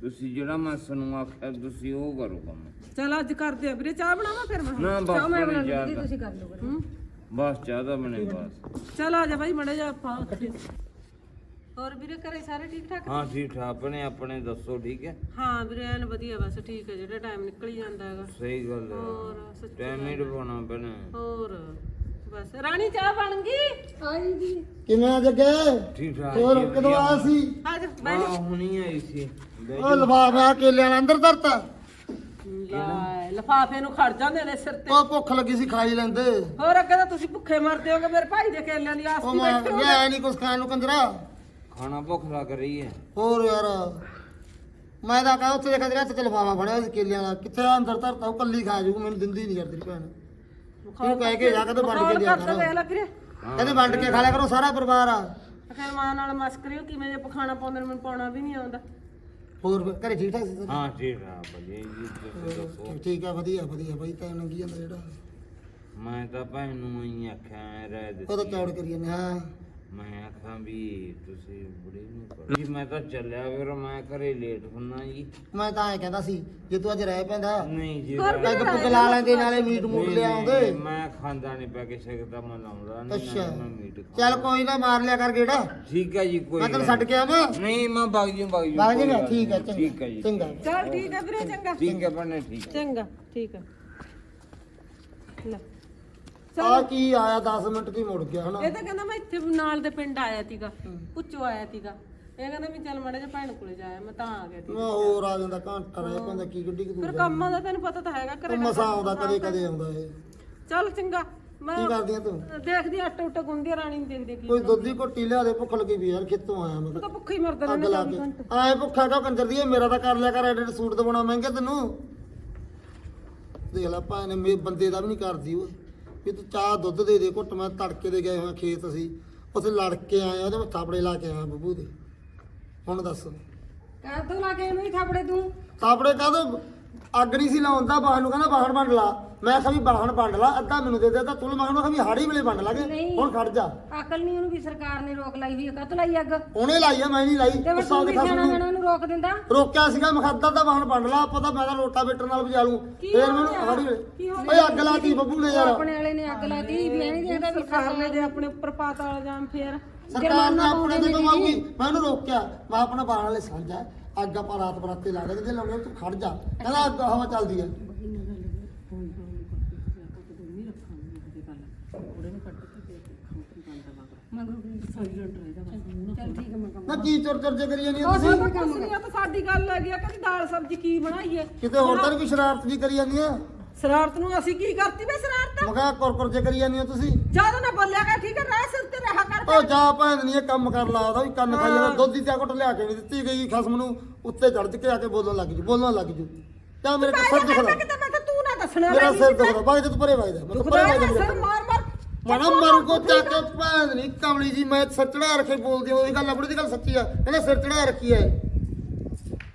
ਤੁਸੀਂ ਜਿਹੜਾ ਮੈਂ ਸਾਨੂੰ ਆਖਿਆ ਤੁਸੀਂ ਉਹ ਕਰੋ ਕੰਮ। ਚੱਲ ਅੱਜ ਕਰਦੇ ਆ ਵੀਰੇ ਚਾਹ ਬਣਾਵਾ ਫਿਰ ਮੈਂ? ਨਾ ਬਸ ਮੈਂ ਬਣੇ ਦਾ ਤੁਸੀਂ ਕਰ ਲਓ ਬਸ। ਚਾਹ ਦਾ ਬਣੇ ਬਸ। ਚੱਲ ਆ ਜਾ ਬਾਈ ਮੜੇ ਜਾ ਆਪਾਂ ਹੋਰ ਵੀਰੇ ਘਰੇ ਸਾਰੇ ਠੀਕ ਠਾਕ ਹਾਂ ਠੀਕ ਠਾਕ ਆਪਣੇ ਆਪਣੇ ਦੱਸੋ ਠੀਕ ਹੈ? ਹਾਂ ਵੀਰੇ ਐਨ ਵਧੀਆ ਬਸ ਠੀਕ ਹੈ ਜਿਹੜਾ ਟਾਈਮ ਨਿਕਲ ਹੀ ਜਾਂਦਾ ਹੈਗਾ। ਸਹੀ ਗੱਲ ਹੈ। ਹੋਰ ਸੱਚ ਟਾਈਮ ਹੀ ਡਵਾਉਣਾ ਪੈਣਾ। ਹੋਰ ਬਸ। ਰਾਣੀ ਚਾਹ ਬਣ ਗਈ? ਆਈ ਦੀ ਕਿਵੇਂ ਆ ਜੱਗੇ ਠੀਕ ਠਾਕ ਹੋਰ ਜੀ, ਕਦੋਂ ਆਇਆ ਸੀ? ਆ ਜਾ ਹਾਂ ਹੁਣੀ ਆਈ ਸੀ। ਉਹ ਲਫਾਫਾ ਕੇਲਿਆਂ ਨਾਲ ਅੰਦਰ ਧਰਤਾ। ਲੈ ਲਫਾਫੇ ਨੂੰ ਖੜ ਜਾਂਦੇ ਨੇ ਸਿਰ ਤੇ। ਉਹ ਭੁੱਖ ਲੱਗੀ ਸੀ ਖਾਈ ਲੈਂਦੇ। ਹੋਰ ਅੱਗੇ ਤਾਂ ਤੁਸੀਂ ਭੁੱਖੇ ਮਰਦੇ ਹੋਗੇ ਮੇਰੇ ਭਾਈ ਦੇ ਕੇਲਿਆਂ ਦੀ ਆਸ ਉਹ ਮੈਂ ਬੈਠੇ ਨਹੀਂ ਕੁਛ ਖਾਣ ਨੂੰ ਕੰਜਰਾ। ਖਾਣਾ ਭੁੱਖ ਲੱਗ ਰਹੀ ਹੈ। ਹੋਰ ਯਾਰ ਮੈਂ ਤਾਂ ਕਹਾਂ ਉੱਥੇ ਹੱਥ ਚ ਲਫਾਫਾ ਫੜਿਆ ਸੀ ਕੇਲਿਆਂ ਦਾ ਕਿੱਥੇ ਆ ਅੰਦਰ ਧਰਤਾ ਉਹ ਕੱਲੀ ਖਾ ਜੂ ਮੈਨੂੰ ਦਿੰਦੀ ਨਹੀਂ ਯਾਰ ਤੇਰੀ ਭੈਣ। ਤੂੰ ਕਹਿ ਕੇ ਜਾ ਕੇ ਤੇ ਵੰਡ ਕੇ ਦਿਆ ਵੇਖ ਕਰ। ਲੈ ਵੀਰੇ। ਕਹਿੰਦੇ ਵੰਡ ਕੇ ਖਾ ਲਿਆ ਕਰੋ ਸਾਰਾ ਪਰਿਵਾਰ ਆ। ਅਖੇ ਮਾਂ ਨਾਲ ਮਸਕਰੀ ਕਿਵੇਂ ਜੇ ਪਖਾਣਾ ਪਾਉਂਦੇ ਨੇ ਮੈਨੂੰ ਪਾਉਣਾ ਵੀ ਨਹੀਂ ਆਉਂਦਾ। ਹੋਰ ਫਿਰ ਘਰੇ ਠੀਕ ਠਾਕ ਸੀ? ਹਾਂ ਠੀਕ ਠਾਕ ਵਧੀਆ ਜੀ ਤੁਸੀਂ ਦੱਸੋ? ਠੀਕ ਆ ਵਧੀਆ ਵਧੀਆ ਬਾਈ ਤਾਂ ਨੰਗੀ ਜਾਂਦਾ ਜਿਹੜਾ। ਮੈਂ ਤਾਂ ਭੈਣ ਨੂੰ ਹੀ ਆਖਿਆ ਰਹਿ ਉਹ ਤਾਂ ਚੌੜ ਕਰੀ ਜਾਂਦੇ ਹਾਂ। ਮੈਂ ਆਖਾਂ ਵੀ ਤੁਸੀਂ ਬੁੜੀ ਨੂੰ ਕਰੋ। ਜੀ ਮੈਂ ਤਾਂ ਚੱਲਿਆ ਫਿਰ ਮੈਂ ਘਰੇ ਲੇਟ ਹੁੰਨਾ ਜੀ। ਮੈਂ ਤਾਂ ਐ ਕਹਿੰਦਾ ਸੀ ਜੇ ਤੂੰ ਅੱਜ ਰਹਿ ਪੈਂਦਾ ਨਹੀਂ ਜੀ ਪੈਗ ਪੁੱਗ ਲਾ ਲੈਂਦੇ ਨਾਲੇ ਮੀਟ ਮੂਟ ਨਹੀਂ, ਲੈ ਆਉਂਦੇ ਨਹੀਂ, ਮੈਂ ਖਾਂਦਾ ਨਹੀਂ ਪੈ ਕੇ ਸਕਦਾ ਮੈਂ ਲਾਉਂਦਾ ਨਹੀਂ ਅੱਛਾ। ਨਾਲੇ ਮੈਂ ਮੀਟ ਖਾ- ਚੱਲ ਕੋਈ ਨਾ ਮਾਰ ਲਿਆ ਕਰ ਗੇੜਾ। ਠੀਕ ਹੈ ਜੀ ਕੋਈ ਮੈਂ ਤੈਨੂੰ ਗੱਲ ਛੱਡ ਕੇ ਆਵਾਂ? ਨਹੀਂ। ਮੈਂ ਵਗ ਜੂ ਬਾਗ ਕੋਈ ਜੀ ਗੱਲ ਠੀਕ ਹੈ ਨਹੀਂ, ਚੰਗਾ ਠੀਕ ਹੈ ਜੀ। ਚੰਗਾ। ਚਲ ਠੀਕ ਹੈ ਵੀਰੇ ਚੰਗਾ। ਠੀਕ ਹੈ ਭੈਣੇ ਠੀਕ ਹੈ। ਚੰਗਾ ਠੀਕ ਹੈ। ਲੈ। ਆ ਕੀ ਆਇਆ 10 ਮਿੰਟ ਦੀ ਮੁੜ ਗਿਆ ਹਨਾ? ਇਹ ਤਾਂ ਕਹਿੰਦਾ ਮੈਂ ਇੱਥੇ ਨਾਲ ਦੇ ਪਿੰਡ ਆਇਆ ਸੀਗਾ ਪੁੱਛੋ ਆਇਆ ਸੀਗਾ। ਇਹ ਕਹਿੰਦਾ ਵੀ ਚੱਲ ਮਾੜਾ ਜਿਹਾ ਭੈਣ ਕੋਲੇ ਜਾਇਆ ਮੈਂ ਤਾਂ ਆ ਗਿਆ ਸੀ। ਮੈਂ ਹੋਰ ਆ ਜਾਂਦਾ ਘੰਟਾ ਰਹਿ ਪੈਂਦਾ ਕੀ ਗੱਡੀ ਕਿ ਫਿਰ ਤੂੰ ਕੰਮਾਂ ਦਾ ਤੈਨੂੰ ਪਤਾ ਤਾਂ ਹੈਗਾ ਘਰੇ ਮਸਾ ਆਉਂਦਾ ਕਦੇ ਕਦੇ ਆਉਂਦਾ ਇਹ। ਚੱਲ ਚੰਗਾ ਮੈਂ ਕੀ ਕਰਦੀਆਂ ਤੂੰ? ਦੇਖਦੀ ਆਟਾ ਉਟਾ ਗੁੰਦੀ ਰਾਣੀ ਨੂੰ ਦੇਖਦੀ ਕੀ ਕੋਈ ਦੁੱਧ ਦੀ ਘੁੱਟੀ ਲਿਆ ਦੇ ਭੁੱਖ ਲੱਗੀ ਵੀ ਯਾਰ ਕਿੱਥੋਂ ਆਇਆ ਮੈਂ ਤੂੰ। ਤਾਂ ਭੁੱਖੀ ਮਰਦਾ ਰਹਿੰਦਾ ਲਾ ਕੇ। ਆਏ ਭੁੱਖਾ ਕਾ ਕੰਜਰ ਦੀ ਮੇਰਾ ਤਾਂ ਕਰ ਲਿਆ ਕਰ ਐਡੇ ਸੂਟ ਦਵਾਉਣਾ ਮਹਿੰਗੇ ਤੈਨੂੰ। ਦੇਖ ਲੈ ਭਾਣੇ ਮੇ ਬੰਦੇ ਦਾ ਵੀ ਨਹੀਂ ਕਰਦੀ ਓਏ। ਵੀ ਤੂੰ ਚਾਹ ਦੁੱਧ ਦੇ ਦੇ ਘੁੱਟ ਮੈਂ ਤੜਕੇ ਦੇ ਗਏ ਹੋਏ ਖੇਤ ਅਸੀਂ। ਉੱਥੇ ਲੜ ਕੇ ਆਏ ਉਹਦੇ ਮੈਂ ਥਾਪੜੇ ਲਾ ਕੇ ਆਇਆ ਬੱਬੂ ਦੇ। ਹੁਣ ਦੱਸ। ਤੋਂ ਲਾ ਕੇ ਇਹਨੂੰ ਹੀ ਥਾਪੜੇ ਤੂੰ। ਥਾਪੜੇ ਕਾਹਦੋਂ ਅੱਗ ਨਹੀਂ ਸੀ ਲਾਉਂਦਾ ਬਾਹਰ ਨੂੰ ਕਹਿੰਦਾ ਬਾਹਰ ਵੰਡ ਲਾ। ਮੈਂ ਕਿਹਾ ਵੀ ਬਾਹਰ ਵੰਡ ਲਾ ਅੱਧਾ ਮੈਨੂੰ ਦੇ ਦੇ ਤਾਂ ਤੂੰ ਮੈਂ ਕਿਹਾ ਵੀ ਹਾੜੀ ਵੇਲੇ ਵੰਡ ਲਾਂਗੇ ਨਹੀਂ। ਹੁਣ ਖੜ ਜਾ। ਅਕਲ ਨਹੀਂ ਉਹਨੂੰ ਵੀ ਸਰਕਾਰ ਨੇ ਰੋਕ ਲਾਈ ਹੋਈ ਹੈ ਕਾਹਤੋਂ ਲਾਈ ਅੱਗ? ਤੇ ਉਹਨੇ ਲਾਈ ਆ ਮੈਂ ਨਹੀਂ ਲਾਈ ਗੁੱਸਾ ਤੂੰ ਉਹਦੇ ਵੀ ਖਾਸ ਸਿਆਣਾ ਨੂੰ ਰੋਕ ਦਿੰਦਾ? ਰੋਕਿਆ ਸੀਗਾ ਮਖੱਦਾ ਦਾ ਵਾਹਨ ਵੰਡ ਲਾ ਪਤਾ ਮੈਂ ਤਾਂ ਰੋਟਾ ਬੇਟਰ ਨਾਲ ਵਜਾ ਲੂੰ ਫੇਰ ਮੈਨੂੰ ਹਾੜੀ ਵੇਲੇ ਓਏ ਅੱਗ ਲਾਤੀ ਬੱਬੂ ਨੇ ਯਾਰ। ਆਪਣੇ ਵਾਲੇ ਨੇ ਅੱਗ ਲਾਤੀ ਵੀ ਐ ਨਹੀਂ ਦੇਖਦਾ ਵੀ ਸਰਕਾਰ ਨੇ ਜੇ ਆਪਣੇ ਉੱਪਰ ਪਾਤਾ ਵਾਲਾ ਜਾਮ ਫੇਰ। ਸਰਕਾਰ ਨੇ ਆਪਣੇ ਤੇ ਕਮਾਉਗੀ ਮੈਂ ਉਹਨੂੰ ਰੋਕਿਆ ਮੈਂ ਆਪਣਾ ਬਾਹਰ ਵਾਲੇ ਸਮਝਾ ਅੱਗ ਆਪਾਂ ਰਾਤ ਬਰਾਤੇ ਲਾ ਦੇ ਜੇ ਲਾਉਣੇ ਤੂੰ ਖੜ ਜਾ। ਕਹਿੰਦਾ ਅੱਗ ਹਵਾ ਚੱਲਦੀ ਹੈ ਚੱਲ ਠੀਕ ਹੈ ਮੈਂ ਕੰਮ ਨਾ ਕੀ ਚੁਰ ਚੁਰ ਜੇ ਕਰੀ ਜਾਂਦੀ ਆ ਤੁਸੀਂ? ਤਾਂ ਕੁਛ ਨਹੀਂ ਆ ਤਾਂ ਸਾਡੀ ਗੱਲ ਹੈਗੀ ਆ ਕਹਿੰਦੀ ਦਾਲ ਸਬਜ਼ੀ ਕੀ ਬਣਾਈਏ ਕਿਤੇ ਹੋਰ ਤਾਂ ਨੀ ਕੋਈ ਸ਼ਰਾਰਤ ਜੀ ਕਰੀ ਜਾਂਦੀ ਆ? ਸ਼ਰਾਰਤ ਨੂੰ ਅਸੀਂ ਕੀ ਕਰਤੀ ਵੇ ਸ਼ਰਾਰਤ? ਮੈਂ ਕਿਹਾ ਕੁਰ ਜੇ ਕਰੀ ਜਾਂਦੀ ਆ ਤੁਸੀਂ? ਜਦੋਂ ਨਾ ਬੋਲਿਆ ਕਰ ਠੀਕ ਹੈ ਰਹਿ ਸਿਰ ਤੇ ਰਹਾ ਕਰ ਉਹ ਜਾ ਭੈਣ ਨਹੀਂ ਇਹ ਕੰਮ ਕਰ ਲਾ ਉਹਦਾ ਵੀ ਕੰਨ ਖਾਈ ਜਾਂਦਾ। ਦੁੱਧ ਦੀ ਚਾਹ ਘੁੱਟ ਲਿਆ ਕੇ ਨਹੀਂ ਦਿੱਤੀ ਗਈ ਖਸਮ ਨੂੰ। ਉੱਤੇ ਚੜ ਕੇ ਆ ਕੇ ਬੋਲਣ ਲੱਗ ਜੂ ਬੋਲਣ ਲੱਗ ਜੂ। ਤਾਂ ਮੇਰੇ ਕੋਲ ਸਿਰ ਦੁਖਦਾ ਕਿਤੇ ਮੈਂ ਤਾਂ ਤੂੰ ਨਾ ਦੱਸਣਾ ਮੇਰਾ ਮੈਨੂੰ ਸਿਰ ਦੁਖਦਾ ਬਾਈ ਤੇ ਪਰੇ ਵਜਦਾ ਮੈਂ ਦੁਖਦਾ ਪਰੇ ਹੈ, ਵਜਦਾ ਸਿਰ ਮਾਰ ਮਾਰ ਮਣਾ ਮਰੂ ਕੋ ਚੱਕ ਕੇ ਭੈਣ ਨਹੀਂ ਕਮਲੀ ਜੀ ਮੈਂ ਸਿਰ ਚੜਾ ਰੱਖੇ ਬੋਲਦੀ ਉਹਦੀ ਗੱਲ ਆਪਣੀ ਦੀ ਗੱਲ ਸੱਚੀ ਆ। ਕਹਿੰਦਾ ਸਿਰ ਚੜਾ ਰੱਖੀ ਐ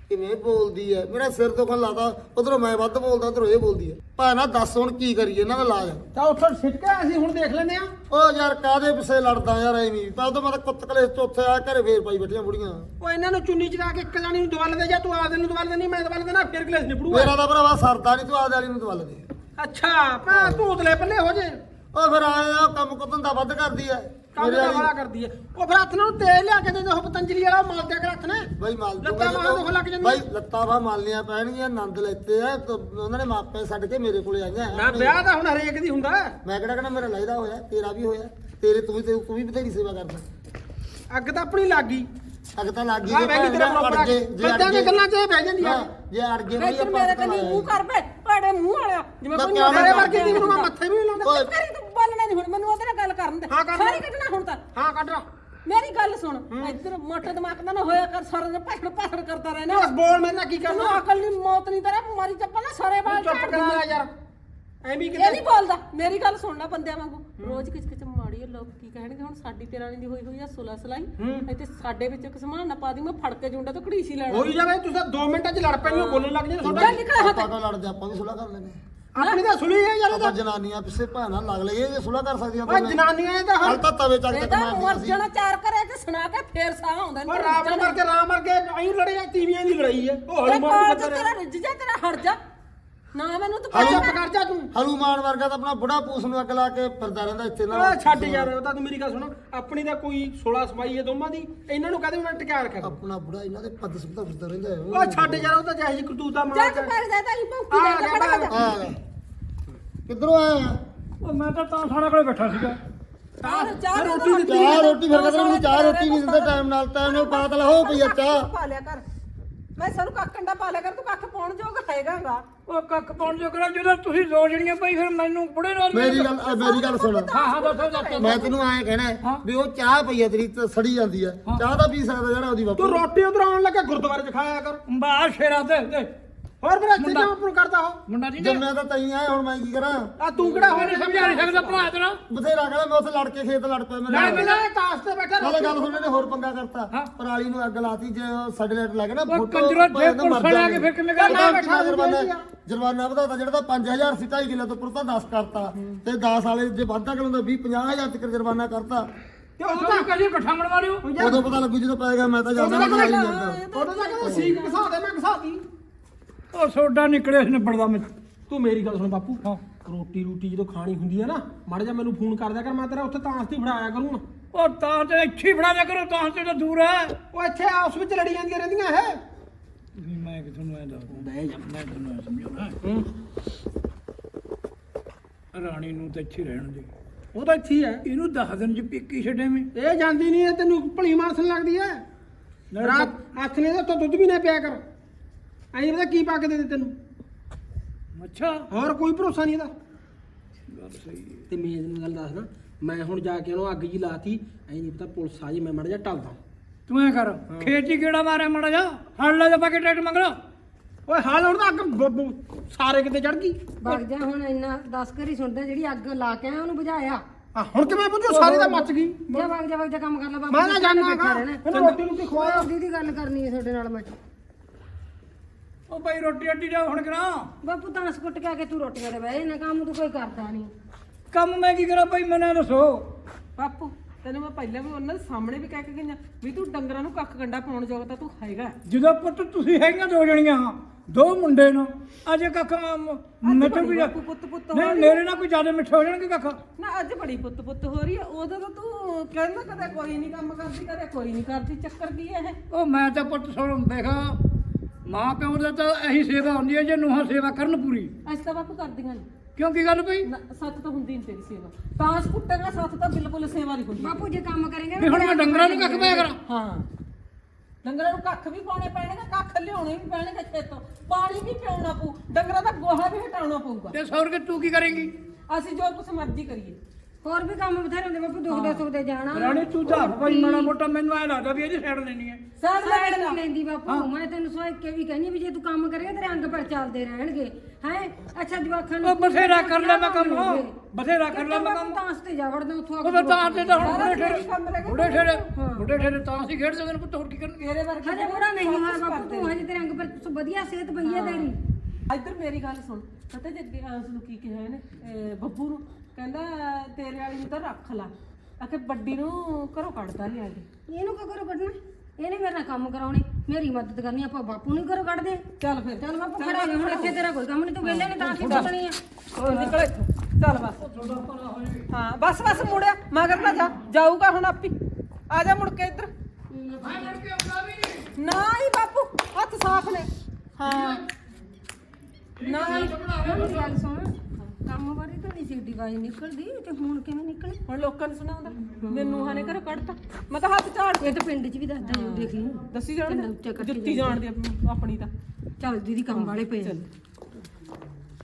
ਕਿਵੇਂ ਬੋਲਦੀ ਐ ਮੇਰਾ ਸਿਰ ਦੁਖਣ ਲਾਦਾ ਉਧਰੋਂ ਮੈਂ ਵੱਧ ਬੋਲਦਾ ਉਧਰੋਂ ਇਹ ਬੋਲਦੀ ਐ ਭਾਣਾ ਦੱਸ ਹੁਣ ਕੀ ਕਰੀਏ ਇਹਨਾਂ ਦਾ ਇਲਾਜ ਤਾਂ ਉੱਥੋਂ ਸਿੱਟ ਕੇ ਅਸੀਂ ਹੁਣ ਦੇਖ ਲੈਂਦੇ ਆ। ਓ ਯਾਰ ਕਾਦੇ ਪਿੱਛੇ ਲੜਦਾ ਯਾਰ ਐਵੇਂ ਤਾਂ ਉਦੋਂ ਮੈਂ ਤਾਂ ਕੁੱਤ ਕਲੇਸ਼ ਚੌਥੇ ਆ ਘਰੇ ਫੇਰ ਪਾਈ ਬੈਠੀਆਂ ਬੁੜੀਆਂ। ਉਹ ਇਹਨਾਂ ਨੂੰ ਚੁੰਨੀ ਚੜਾ ਕੇ ਇੱਕ ਜਾਣੀ ਨੂੰ ਦਵਲ ਦੇ ਜਾਂ ਤੂੰ ਆਪਦੇ ਨੂੰ ਦਵਲ ਦੇ ਨਹੀਂ ਮੈਂ ਦਵਲ ਦੇਣਾ ਫਿਰ ਕਲੇਸ਼ ਨਿਬੜੂਗਾ ਮੇਰਾ ਤਾਂ ਭਰਾਵਾ ਸਰਦਾ ਨਹੀਂ ਤੂੰ ਆਦੇ ਵਾਲੀ ਨੂੰ ਦਵਲ ਦੇ। ਅੱਛਾ ਭਾ ਤੂੰ ਉਤਲੇ ਪੱਲੇ ਹੋ ਜੇ। ਓ ਫਿਰ ਆਇਆ ਕੰਮ ਕੁੱਤਨ ਦਾ ਵੱਧ ਕਰਦੀ ਐ ਕੰਮ ਮੇਰੇ ਵਾਲੀ ਵਾਲਾ ਕਰਦੀ ਹੈ ਉਹ ਫਿਰ ਹੱਥ ਨੂੰ ਤੇਲ ਲਿਆ ਕੇ ਦੇ ਦੇ ਉਹ ਪਤੰਜਲੀ ਵਾਲਾ ਮਾਲ ਦਿਆ ਕਰ ਹੱਥ ਨੇ ਬਾਈ ਮਾਲ ਲੱਤਾਂ ਬਾਹਾਂ ਦੁਖ ਲੱਗ ਜਾਂਦੀਆਂ। ਬਾਈ ਲੱਤਾਂ ਬਾਹਾਂ ਮਾਲਣੀਆਂ ਪੈਣਗੀਆਂ ਆਨੰਦ ਲੈਤੇ ਆ ਤੇ ਉਹਨਾਂ ਨੇ ਮਾਪੇ ਛੱਡ ਕੇ ਮੇਰੇ ਕੋਲੇ ਆਈਆਂ ਨਾ ਵਿਆਹ ਤਾਂ ਹੁਣ ਹਰੇਕ ਦੀ ਹੁੰਦਾ। ਹੈ। ਮੈਂ ਕਿਹੜਾ ਕਹਿੰਦਾ ਮੇਰਾ ਲੈਦਾ ਹੋਇਆ ਤੇਰਾ ਵੀ ਹੋਇਆ। ਤੇਰੇ ਤੂੰ ਵੀ ਤੇ ਤੂੰ ਵੀ ਬਥੇਰੀ ਸੇਵਾ ਕਰਦਾ। ਅੱਗ ਤਾਂ ਆਪਣੀ ਲੱਗ ਗਈ। ਅੱਗ ਤਾਂ ਲੱਗ ਗਈ ਆ ਜੇ ਤੇਰਾ ਬਰਾਬਰ ਅੜ ਗਏ ਜੇ ਅੜ ਇਦਾਂ ਦੀਆਂ ਗਏ ਗੱਲਾਂ 'ਚ ਇਹ ਬਹਿ ਜਾਂਦੀ ਆ ਹਾਂ, ਜੇ ਅੜ ਗਏ ਬਈ ਫਿਰ ਮੇਰੇ ਕੰਨੀ ਮੂੰਹ ਕਰ ਬੇ। ਭੜੇ ਮੂੰਹ ਵਾਲਿਆ ਜਿਵੇਂ ਕੋਈ ਕਿਆ ਮੇਰੇ ਵਰਗੀ ਦੀ ਨੂੰ ਮੈਂ ਮੱਥੇ ਵੀ ਨਹੀਂ ਲਾਉਂਦਾ। ਓਏ ਕਰੀ ਤੂੰ ਬੋਲਣਾ ਨਹੀਂ ਹੁਣ ਮੈਨੂੰ ਉਹਦੇ ਨਾਲ ਗੱਲ ਕਰਨ ਦੇ। ਹਾਂ, ਕਰ ਲੈ। ਸਾਰੀ ਕੱਢਣਾ ਹੁਣ ਤਾਂ। ਹਾਂ ਕੱਢ ਰਾ ਮੇਰੀ ਗੱਲ ਸੁਣ ਇੱਧਰ ਮੋਟੇ ਦਿਮਾਗ ਦਾ ਨਾ ਹੋਇਆ ਕਰ ਸਾਰਾ ਦਿਨ ਭਾਖੜ ਭਾਖੜ ਕਰਦਾ ਰਹਿਣਾ। ਬਸ ਬੋਲ ਮੇਰੇ ਨਾਲ ਕੀ ਤੈਨੂੰ ਕਰਨਾ ਅਕਲ ਨਹੀਂ ਮੌਤ ਨਹੀਂ ਤੇਰਾ ਮਾਰੀ ਚੱਪਲ ਨਾ ਸਾਰੇ ਵਾਲ ਚੁੱਪ ਝਾੜ ਕਰਾ ਦੂੰ। ਯਾਰ। ਐਵੇਂ ਇਹ ਕਿਤੇ ਨਹੀਂ ਬੋਲਦਾ। ਮੇਰੀ ਗੱਲ ਸੁਣ ਲੈ ਬੰਦਿਆਂ ਵਾਂਗੂ। ਰੋਜ਼ ਕਿਚ ਕਿਚ ਮਾੜੀ ਆ, ਲੋਕ ਕੀ ਕਹਿਣਗੇ ਹੁਣ ਸਾਡੀ ਤੇਰਾ ਦੀ ਹੋਈ ਹੋਈ ਆ ਸੁਲਾ ਸਲਾਈ। ਇੱਥੇ ਸਾਡੇ ਵਿੱਚ ਇੱਕ ਸਮਾਨ ਨਾ ਪਾ ਦੀ ਮੈਂ ਫੜ ਕੇ ਜੁੰਡਾ ਤੋਂ ਘੜੀਸੀ ਲੈਣਾ। ਹੋਈ ਜਾਵੇ ਤੂੰ ਤਾਂ 2 ਮਿੰਟਾਂ 'ਚ ਲੜ ਪੈਣੀ ਹੋ ਬੋਲਣ ਲੱਗ ਚੱਲ ਤੁਹਾਡਾ ਨਿਕਲ ਹੱਥ। ਆਪਾਂ ਤਾਂ ਲੜਦੇ ਆਪਾਂ ਵੀ ਸੁਲਾ ਕਰ ਲੈਂਦੇ। ਆਪਣੀ ਤਾਂ ਸੁਣੀ ਹੈ ਯਾਰ ਆਪਾਂ ਜਨਾਨੀਆਂ ਪਿੱਛੇ ਭਾਣਾ ਲੱਗ ਲਈਏ ਜੇ ਸੁਲਾ ਕਰ ਸਕਦੀਆਂ ਓਏ ਜਨਾਨੀਆਂ ਨੇ ਤਾਂ ਹਲ ਹਰ ਤਾਂ ਤਵੇ ਚੱਕ ਇਹ ਕੇ ਤਾਂ ਮਾਰਦੀਆਂ ਮਰ ਸੀ ਜਾਣਾ ਚਾਰ ਕਰੇ ਤੇ ਸੁਣਾ ਕੇ ਫੇਰ ਸਾਹ ਆਉਂਦਾ ਓ ਰਾਮ ਨੂੰ ਕਰਕੇ ਰਾਮ ਮਰ ਕੇ ਆਈ ਲੜੇ ਆ ਤੀਵੀਆਂ ਦੀ ਲੜਾਈ ਹੈ। ਉਹ ਹੌਲੀ ਇਹ ਕੇ ਤੇਰਾ ਰਿੱਝ ਜਾ ਤੇਰਾ ਹਟ ਜਾ। ਨਾ ਮੈਨੂੰ ਤੂੰ ਆ ਪਤਾ ਚੁੱਪ ਕਰ ਜਾ ਤੂੰ। ਹਨੂਮਾਨ ਵਰਗਾ ਤਾਂ ਆਪਣਾ ਬੁੜਾ ਪੂਸ ਨੂੰ ਅੱਗ ਲਾ ਕੇ ਫਿਰਦਾ ਰਹਿੰਦਾ ਇੱਥੇ ਨਾ ਓਏ ਛੱਡ ਯਾਰ ਉਹ ਤਾਂ ਤੂੰ ਮੇਰੀ ਗੱਲ ਸੁਣ। ਆਪਣੀ ਤਾਂ ਕੋਈ 16 ਸਮਾਈ ਹੈ ਦੋਵਾਂ ਦੀ। ਇਹਨਾਂ ਨੂੰ ਕਹਦੇ ਉਹਨਾਂ ਟਿਕਾ ਰੱਖਿਆ। ਆਪਣਾ ਬੁੜਾ ਇਹਨਾਂ ਦੇ ਪੱਦ ਸੁਭਦਾ ਫਿਰਦਾ ਰਹਿੰਦਾ ਹੈ। ਓਏ ਛੱਡ ਯਾਰ ਉਹ ਤਾਂ ਜਿਹੇ ਜੀ ਕਰਤੂਤ ਦਾ ਜਾ ਮਾਰ ਤੂੰ ਪੈਰ ਜਾ ਤਾਂ ਹੀ ਭੌਂਕੀ ਆ ਜਾ ਗਿਆ, ਕੇ ਫੜਾ ਜਾ ਆ ਗਿਆ। ਕਿੱਧਰੋਂ ਆਇਆ? ਉਹ ਮੈਂ ਤਾਂ ਤਾਂ ਸਾਡਾ ਕੋਲੇ ਬੈਠਾ ਸੀਗਾ। ਚਾਹ ਰੋਟੀ। ਦਿੱਤੀ। ਚਾਹ ਰੋਟੀ ਫਿਰ ਕਹਿੰਦਾ ਮੈਨੂੰ ਚਾਹ ਰੋਟੀ ਨਹੀਂ ਦਿੰਦਾ ਟਾਈਮ ਨਾਲ ਟਾਈਮ ਨਾਲ ਪਾ ਤਲਾ ਹੋ ਪਈ ਆ ਚਾਹ। ਪਾ ਲਿਆ ਕਰ। ਮੈਂ ਸਾਨੂੰ ਕੱਖ ਕੰਡਾ ਪਾ ਲਿਆ ਕਰ ਤੂੰ ਕੱਖ ਪਾਉਣ ਜੋਗ ਹੈਗਾਗਾ। ਉਹ ਕੱਖ ਪਾਉਣ ਜੋ ਕਰਾਂ ਜਦੋਂ ਤੁਸੀਂ ਦੋ ਜਣੀਆਂ ਪਈ ਫਿਰ ਮੈਨੂੰ ਬੁੜੇ ਨਾਲ ਮੇਰੀ ਗੱਲ ਮੇਰੀ ਗੱਲ ਸੁਣ। ਹਾਂ ਹਾਂ ਦੱਸੋ ਦੱਸੋ ਮੈਂ ਤੈਨੂੰ ਐਂ ਕਹਿਣਾ ਹੈ ਵੀ ਉਹ ਚਾਹ ਪਈ ਆ ਤੇਰੀ ਤੇ ਸੜੀ ਜਾਂਦੀ ਆ ਚਾਹ ਤਾਂ ਪੀ ਸਕਦਾ ਜਿਹੜਾ ਉਹਦੀ ਤੂੰ ਬਾਪੂ ਰੋਟੀ ਉਧਰ ਆਉਣ ਲੱਗਾ ਗੁਰਦੁਆਰੇ ਚ ਖਾਇਆ ਕਰ। ਬਾਹਰ ਸ਼ੇਰਾ ਤੇ ਤੇ ਹੋਰ ਫਿਰ ਇੱਥੇ ਕਿਉਂ ਪੁਰ ਕਰਦਾ ਹੋ ਮੁੰਡਾ ਜੀ ਜੰਮਿਆ ਤਾਂ ਤਈ ਆ ਹੁਣ ਮੈਂ ਕੀ ਕਰਾਂ? ਆ ਤੂੰ ਕਿਹੜਾ ਹੋ ਨਹੀਂ ਸਮਝਾ ਨਹੀਂ ਸਕਦਾ ਭਰਾ ਤੇਰਾ। ਬਥੇਰਾ ਕਹਿੰਦਾ ਮੈਂ ਉੱਥੇ ਲੜ ਕੇ ਖੇਤ ਲੜ ਪਿਆ ਲੈ ਮੇਰੇ ਮਿਲਾ ਤਾਸ ਤੇ ਬੈਠਾ ਨਾਲੇ ਗੱਲ ਸੁਣ ਨੇ। ਹੋਰ ਪੰਗਾ ਕਰਤਾ। ਪਰਾਲੀ ਨੂੰ ਅੱਗ ਲਾਤੀ ਜੇ ਉਹ ਸਾਡੇ ਲੱਗ ਨਾ ਉਹ ਕੰਜਰਾ ਜੇ ਪੁਲਿਸ ਵਾਲੇ ਆ ਕੇ ਫਿਰ ਕਿਵੇਂ ਕਰਨਾ? ਉਹਦਾ ਬੈਠਾ ਜੁਰਮਾਨਾ। ਜੁਰਮਾਨਾ ਵਧਾਤਾ ਜਿਹੜਾ ਤਾਂ 5000 ਸੀ 2.5 ਕਿਲੋ ਤੋਂ ਉੱਪਰ ਤਾਂ 10 ਕਰਤਾ। ਤੇ 10 ਵਾਲੇ ਜੇ ਵਾਧਾ ਕਿਲੋ ਦਾ 20 50000 ਤੱਕ ਜੁਰਮਾਨਾ ਕਰਤਾ। ਤੇ ਉਹ ਤਾਂ ਕਦੀ ਇਕੱਠਾ ਮਰਵਾਰਿਓ ਉਦੋਂ ਪਤਾ ਲੱਗੂ ਜਦੋਂ ਪਏਗਾ ਮੈਂ ਤਾਂ ਜਾਂਦਾ ਨਹੀਂ ਆਈ ਜਾਂਦਾ। ਕਹਿੰਦਾ ਸੀਕ ਘਸਾ ਦੇ ਮੈਂ ਘਸਾਤੀ ਉਹ ਸੋਡਾ ਨਿਕਲਿਆ ਸੀ ਨਿਬੜਦਾ ਮੈਂ। ਤੂੰ ਮੇਰੀ ਗੱਲ ਸੁਣ ਬਾਪੂ। ਹਾਂ। ਰੋਟੀ ਰੂਟੀ ਜਦੋਂ ਖਾਣੀ ਹੁੰਦੀ ਹੈ ਨਾ ਮਾੜਾ ਜਿਹਾ ਮੈਨੂੰ ਫੋਨ ਕਰ ਦਿਆ ਕਰ ਮੈਂ ਤੇਰਾ ਉੱਥੇ ਤਾਂਸ ਤੇ ਫੜਾਇਆ ਕਰੂੰ ਉਹ ਤਾਂ ਤੇ ਇੱਥੇ ਫੜਾ ਦਿਆ ਕਰੋ ਤਾਂਸ ਤੇ ਤਾਂ ਦੂਰ ਹੈ ਉਹ ਇੱਥੇ ਆਪਸ ਵਿੱਚ ਲੜੀ ਜਾਂਦੀਆਂ ਰਹਿੰਦੀਆਂ ਹੈ ਮੈਂ ਕਿ ਤੁਹਾਨੂੰ ਐਂ ਦੱਸਦਾ ਬਹਿ ਜਾ। ਮੈਂ ਤੁਹਾਨੂੰ ਸਮਝਾਉਣਾ? ਰਾਣੀ ਨੂੰ ਤਾਂ ਇੱਥੇ ਰਹਿਣ ਦੇ। ਉਹ ਤਾਂ ਇੱਥੇ ਹੀ ਹੈ ਇਹਨੂੰ 10 ਦਿਨ ਚ ਪੀਕੀ ਛੱਡੇਵੇਂ ਇਹ ਜਾਂਦੀ ਨਹੀਂ ਇਹ ਤੈਨੂੰ ਭਲੀ ਮਾਨਸਨ ਲੱਗਦੀ ਹੈ। ਰਾਤ ਹੱਥ ਨੇ ਤਾਂ ਦੁੱਧ ਵੀ ਨਾ ਪਿਆ ਕਰ। ਐਂ ਪਤਾ ਕੀ ਪਾ ਕੇ ਦੇ ਦੇ ਤੈਨੂੰ? ਅੱਛਾ ਹੋਰ ਕੋਈ ਭਰੋਸਾ ਨਹੀਂ ਇਹਦਾ? ਗੱਲ ਸਹੀ ਤੇ ਮੇਨ ਗੱਲ ਦੱਸ ਨਾ ਮੈਂ ਹੁਣ ਜਾ ਕੇ ਉਹਨੂੰ ਅੱਗ ਜੀ ਲਾਤੀ ਐਂ ਨਹੀਂ ਪਤਾ ਪੁਲਿਸ ਆ ਜੇ ਮੈਂ ਮੜ ਜਾ ਟਲਦਾ। ਤੂੰ ਐ ਕਰ ਖੇਤ ਕਿਹੜਾ ਮਾਰਿਆ ਮੜਾ ਜਾ ਹੜ ਲੈ ਜਾ ਪਾ ਕੇ ਟਰੈਕਟਰ ਮੰਗ ਲਾ ਓਏ ਹਾਲ ਹੁਣ ਤਾਂ ਅੱਗ ਬ- ਬ- ਸਾਰੇ ਕਿਤੇ ਚੜ ਗਈ। ਵਗ ਜਾ ਹੁਣ ਇੰਨਾ 10 ਕਰੀ ਸੁਣਦਾ ਜਿਹੜੀ ਅੱਗ ਲਾ ਕੇ ਆਇਆ ਉਹਨੂੰ ਬੁਝਾਇਆ। ਆ ਹੁਣ ਕਿਵੇਂ ਪੁੱਛੋ ਸਾਰੀ ਤਾਂ ਮੱਚ ਗਈ। ਜਾ ਵਗ ਜਾ ਵਗ ਜਾ ਕੰਮ ਕਰ ਲੈ ਬਾਬੂ ਮੈਂ ਨਾ ਜੀ ਸਾਹਮਣੇ ਜਾਣਾ ਬੈਠਾ ਹੈਗਾ ਰਹਿਣਾ। ਇਹਨੂੰ ਰੋਟੀ ਰੋਟੀ ਖਵਾਇਆ। ਉਹਦੀ ਦੀ ਗੱਲ ਕਰਨੀ ਹੈ ਤੁਹਾਡੇ ਨਾਲ ਮੈਂ। ਉਹ ਭਾਈ ਰੋਟੀ ਅੱਡੀ ਜਾ ਹੁਣ ਕਰਾਂ ਬਾਪੂ ਤਾਂ ਕੁੱਟ ਕੇ ਆ ਕੇ ਤੂੰ ਰੋਟੀਆਂ ਦੇ ਬਹਿ ਨਾ ਕੰਮ ਤੂੰ ਕੋਈ ਕਰਦਾ ਨਹੀਂ। ਕੰਮ ਮੈਂ ਕੀ ਕਰਾਂ ਭਾਈ ਮੈਨੂੰ ਦੱਸੋ। ਬਾਪੂ ਤੈਨੂੰ ਮੈਂ ਪਹਿਲਾਂ ਵੀ ਉਹਨਾਂ ਦੇ ਸਾਹਮਣੇ ਵੀ ਕਹਿ ਕੇ ਗਈਆਂ ਵੀ ਤੂੰ ਡੰਗਰਾਂ ਨੂੰ ਕੱਖ ਕੰਡਾ ਪਾਉਣ ਜੋਗ ਤਾਂ ਤੂੰ ਹੈਗਾ। ਜਦੋਂ ਪੁੱਤ ਤੁਸੀਂ ਹੈਗੀਆਂ ਦੋ ਜਣੀਆਂ ਦੋ ਮੁੰਡੇ ਨੂੰ ਅਜੇ ਕੱਖ ਮਿੱਠੇ ਵੀ ਬਾਪੂ ਪੁੱਤ ਪੁੱਤ ਹੋ ਨਹੀਂ ਰਹੀ ਮੇਰੇ ਨਾਲ ਕੋਈ ਜ਼ਿਆਦਾ ਮਿੱਠੇ ਹੋ ਜਾਣਗੇ ਕੱਖ? ਨਾ ਅੱਜ ਬੜੀ ਪੁੱਤ ਪੁੱਤ ਹੋ ਰਹੀ ਹੈ ਉਦੋਂ ਤਾਂ ਤੂੰ ਕਹਿੰਦਾ ਕਦੇ ਕੋਈ ਨਹੀਂ ਕੰਮ ਕਰਦੀ ਕਦੇ ਕੋਈ ਨਹੀਂ ਕਰਦੀ ਚੱਕਰ ਕੀ ਹੈ ਇਹ? ਉਹ ਮੈਂ ਤਾਂ ਪੁੱਤ ਸੁਣ ਦੇਖਾ ਮਾਂ ਪਿਓ ਦਾ ਤਾਂ ਇਹੀ ਸੇਵਾ ਹੁੰਦੀ ਹੈ ਜੇ ਨੂੰਹਾਂ ਸੇਵਾ ਕਰਨ ਪੂਰੀ। ਅੱਜ ਤਾਂ ਬਾਪੂ ਕਰਦੀਆਂ ਨੇ। ਕਿਉਂ ਕੀ ਗੱਲ ਪਈ ਸੱਤ ਤਾਂ ਹੁੰਦੀ ਨਹੀਂ ਤੇਰੀ ਸੇਵਾ। ਤਾਂ ਕੁੱਟੇਗਾ ਸੱਤ ਤਾਂ ਬਿਲਕੁਲ ਸੇਵਾ ਨਹੀਂ ਹੁੰਦੀ। ਬਾਪੂ ਜੇ ਕੰਮ ਕਰੇਗਾ ਵੀ ਹੁਣ ਮੈਂ ਡੰਗਰਾਂ ਨੂੰ ਕੱਖ ਪਾਇਆ ਕਰਾਂ। ਹਾਂ। ਡੰਗਰਾਂ ਨੂੰ ਕੱਖ ਵੀ ਪਾਉਣੇ ਪੈਣਗੇ ਕੱਖ ਲਿਆਉਣੇ ਵੀ ਪੈਣਗੇ ਖੇਤੋਂ। ਪਾਣੀ ਵੀ ਪਿਉਣਾ ਪਊ ਡੰਗਰਾਂ ਦਾ ਗੋਹਾ ਵੀ ਹਟਾਉਣਾ ਪਊਗਾ। ਤੇ ਸੌਰ ਕੇ ਤੂੰ ਕੀ ਕਰੇਂਗੀ? ਅਸੀਂ ਜੋ ਕੁਛ ਮਰਜ਼ੀ ਕਰੀਏ। ਹੋਰ ਵੀ ਕੰਮ ਬਥੇਰੇ ਹੁੰਦੇ ਬਾਪੂ ਦੁਖਦੇ ਸੁਖਦੇ ਜਾਣਾ। ਰਾਣੀ ਤੂੰ ਤਾਂ ਭਾਈ ਮਾੜਾ ਮੋਟਾ ਮੈਨੂੰ ਐ ਲੱਗਦਾ ਵੀ ਇਹਦੀ ਸਾਈਡ ਲੈਣੀ ਹੈ। ਸਾਈਡ ਨਹੀਂ ਲੈਂਦੀ ਬਾਪੂ ਮੈਂ ਤੈਨੂੰ ਸੋਚ ਕੇ ਵੀ ਕਹਿੰਦੀ ਵੀ ਜੇ ਤੂੰ ਕੰਮ ਕਰੇਗਾ ਤੇਰੇ ਅੰਗ ਪਰ ਚੱਲਦੇ ਰਹਿਣਗੇ। ਹੈ? ਅੱਛਾ ਜਵਾਖਾਂ ਉਹ ਬਥੇਰਾ ਕਰ ਲੈ ਮੈਂ ਕੰਮ ਬਥੇਰਾ ਕਰ ਲੈ ਮੈਂ ਕੰਮ। ਤਾਂ ਤੇ ਜਾ ਵੜਦਾ ਉੱਥੋਂ ਉਹ ਤਾਂ ਤੇ ਤਾਂ ਹੁਣ ਬੁੜੇ ਠੇਰੇ ਬੁੜੇ ਠੇਰੇ ਬੁੜੇ ਠੇਰੇ ਤਾਂ ਅਸੀਂ ਖੇਡ ਸਕਦੇ ਨੇ ਪੁੱਤ ਹੋਰ ਕੀ ਕਰਨਗੇ? ਤੇਰੇ ਵਰਗੇ ਹਜੇ ਬੁੜਾ ਨਹੀਂ ਹੋਇਆ ਬਾਪੂ ਤੂੰ ਹਜੇ ਤੇਰੇ ਅੰਗ ਪਰ ਵਧੀਆ ਸਿਹਤ ਪਈ ਹੈ ਤੇਰੀ। ਇੱਧਰ ਮੇਰੀ ਗੱਲ ਸੁਣ ਪਤਾ ਜੱਗੇ ਉਸ ਨੂੰ ਕੀ ਕਿਹਾ ਇਹਨੇ ਇਹ ਬੱਬੂ ਨੂੰ ਕਹਿੰਦਾ ਤੇਰੇ ਵਾਲੀ ਨੂੰ ਤਾਂ ਰੱਖ ਲਾ। ਆਖੇ ਵੱਡੀ ਨੂੰ ਘਰੋਂ ਕੱਢਦਾ ਲਿਆ ਕੇ ਇਹਨੂੰ ਕਿਉਂ ਕਰੋ ਕੱਢਣਾ? ਇਹਨੇ ਮੇਰੇ ਨਾਲ ਕੰਮ ਕਰਾਉਣੇ। ਮੇਰੀ ਮਦਦ ਕਰਨੀ ਆਪਾਂ ਬਾਪੂ ਨੂੰ ਕਰੋ ਕੱਢਦੇ ਚੱਲ ਫਿਰ। ਚੱਲ ਬਾਪੂ ਖੜਾ ਹੋ ਹੁਣ ਇੱਥੇ ਤੇਰਾ ਕੋਈ ਕੰਮ ਨਹੀਂ ਤੂੰ ਵਿਹਲੇ ਨੇ ਤਾਂ ਅਸੀਂ ਕੱਢਣੀ ਆ। ਉਹ ਨਿਕਲ ਇੱਥੋਂ। ਚੱਲ ਬਸ। ਹਾਂ ਬਸ ਬਸ ਮੁੜਿਆ। ਮਗਰ ਨਾ ਜਾ। ਜਾਊਗਾ ਹੁਣ ਆਪੀ। ਆ ਜਾ ਮੁੜ ਕੇ ਇੱਧਰ। ਨਾ ਹੀ ਬਾਪੂ ਹੱਥ ਸਾਫ਼ ਨੇ। ਹਾਂ। ਨਾ ਹੀ। ਗੱਲ ਸੁਣ। ਕੰਮ ਬਾਰੇ ਤਾਂ ਨਹੀਂ ਸਿੱਧੀ ਆਵਾਜ਼ ਨਿਕਲਦੀ ਤੇ ਹੁਣ ਕਿਵੇਂ ਨਿਕਲੇ? ਹੁਣ ਲੋਕਾਂ ਨੂੰ ਸੁਣਾਉਂਦਾ। ਮੈਨੂੰ ਹਾਨੇ ਘਰੋਂ ਕੱਢਤਾ। ਮੈਂ ਤਾਂ ਹੱਥ ਝਾੜ ਇਹ ਤਾਂ ਪਿੰਡ 'ਚ ਵੀ ਦੱਸਦਾ ਜੀ ਦੇਖ ਲਈ ਦੱਸੀ ਕਿੰਨਾ ਜਾਣ ਉੱਚਾ ਕਰਕੇ ਜੁੱਤੀ ਜਾਣਦੀ ਆਪਣੀ ਤਾਂ। ਚੱਲ ਦੀਦੀ ਕੰਮ ਵਾਲੇ ਪਏ ਆ।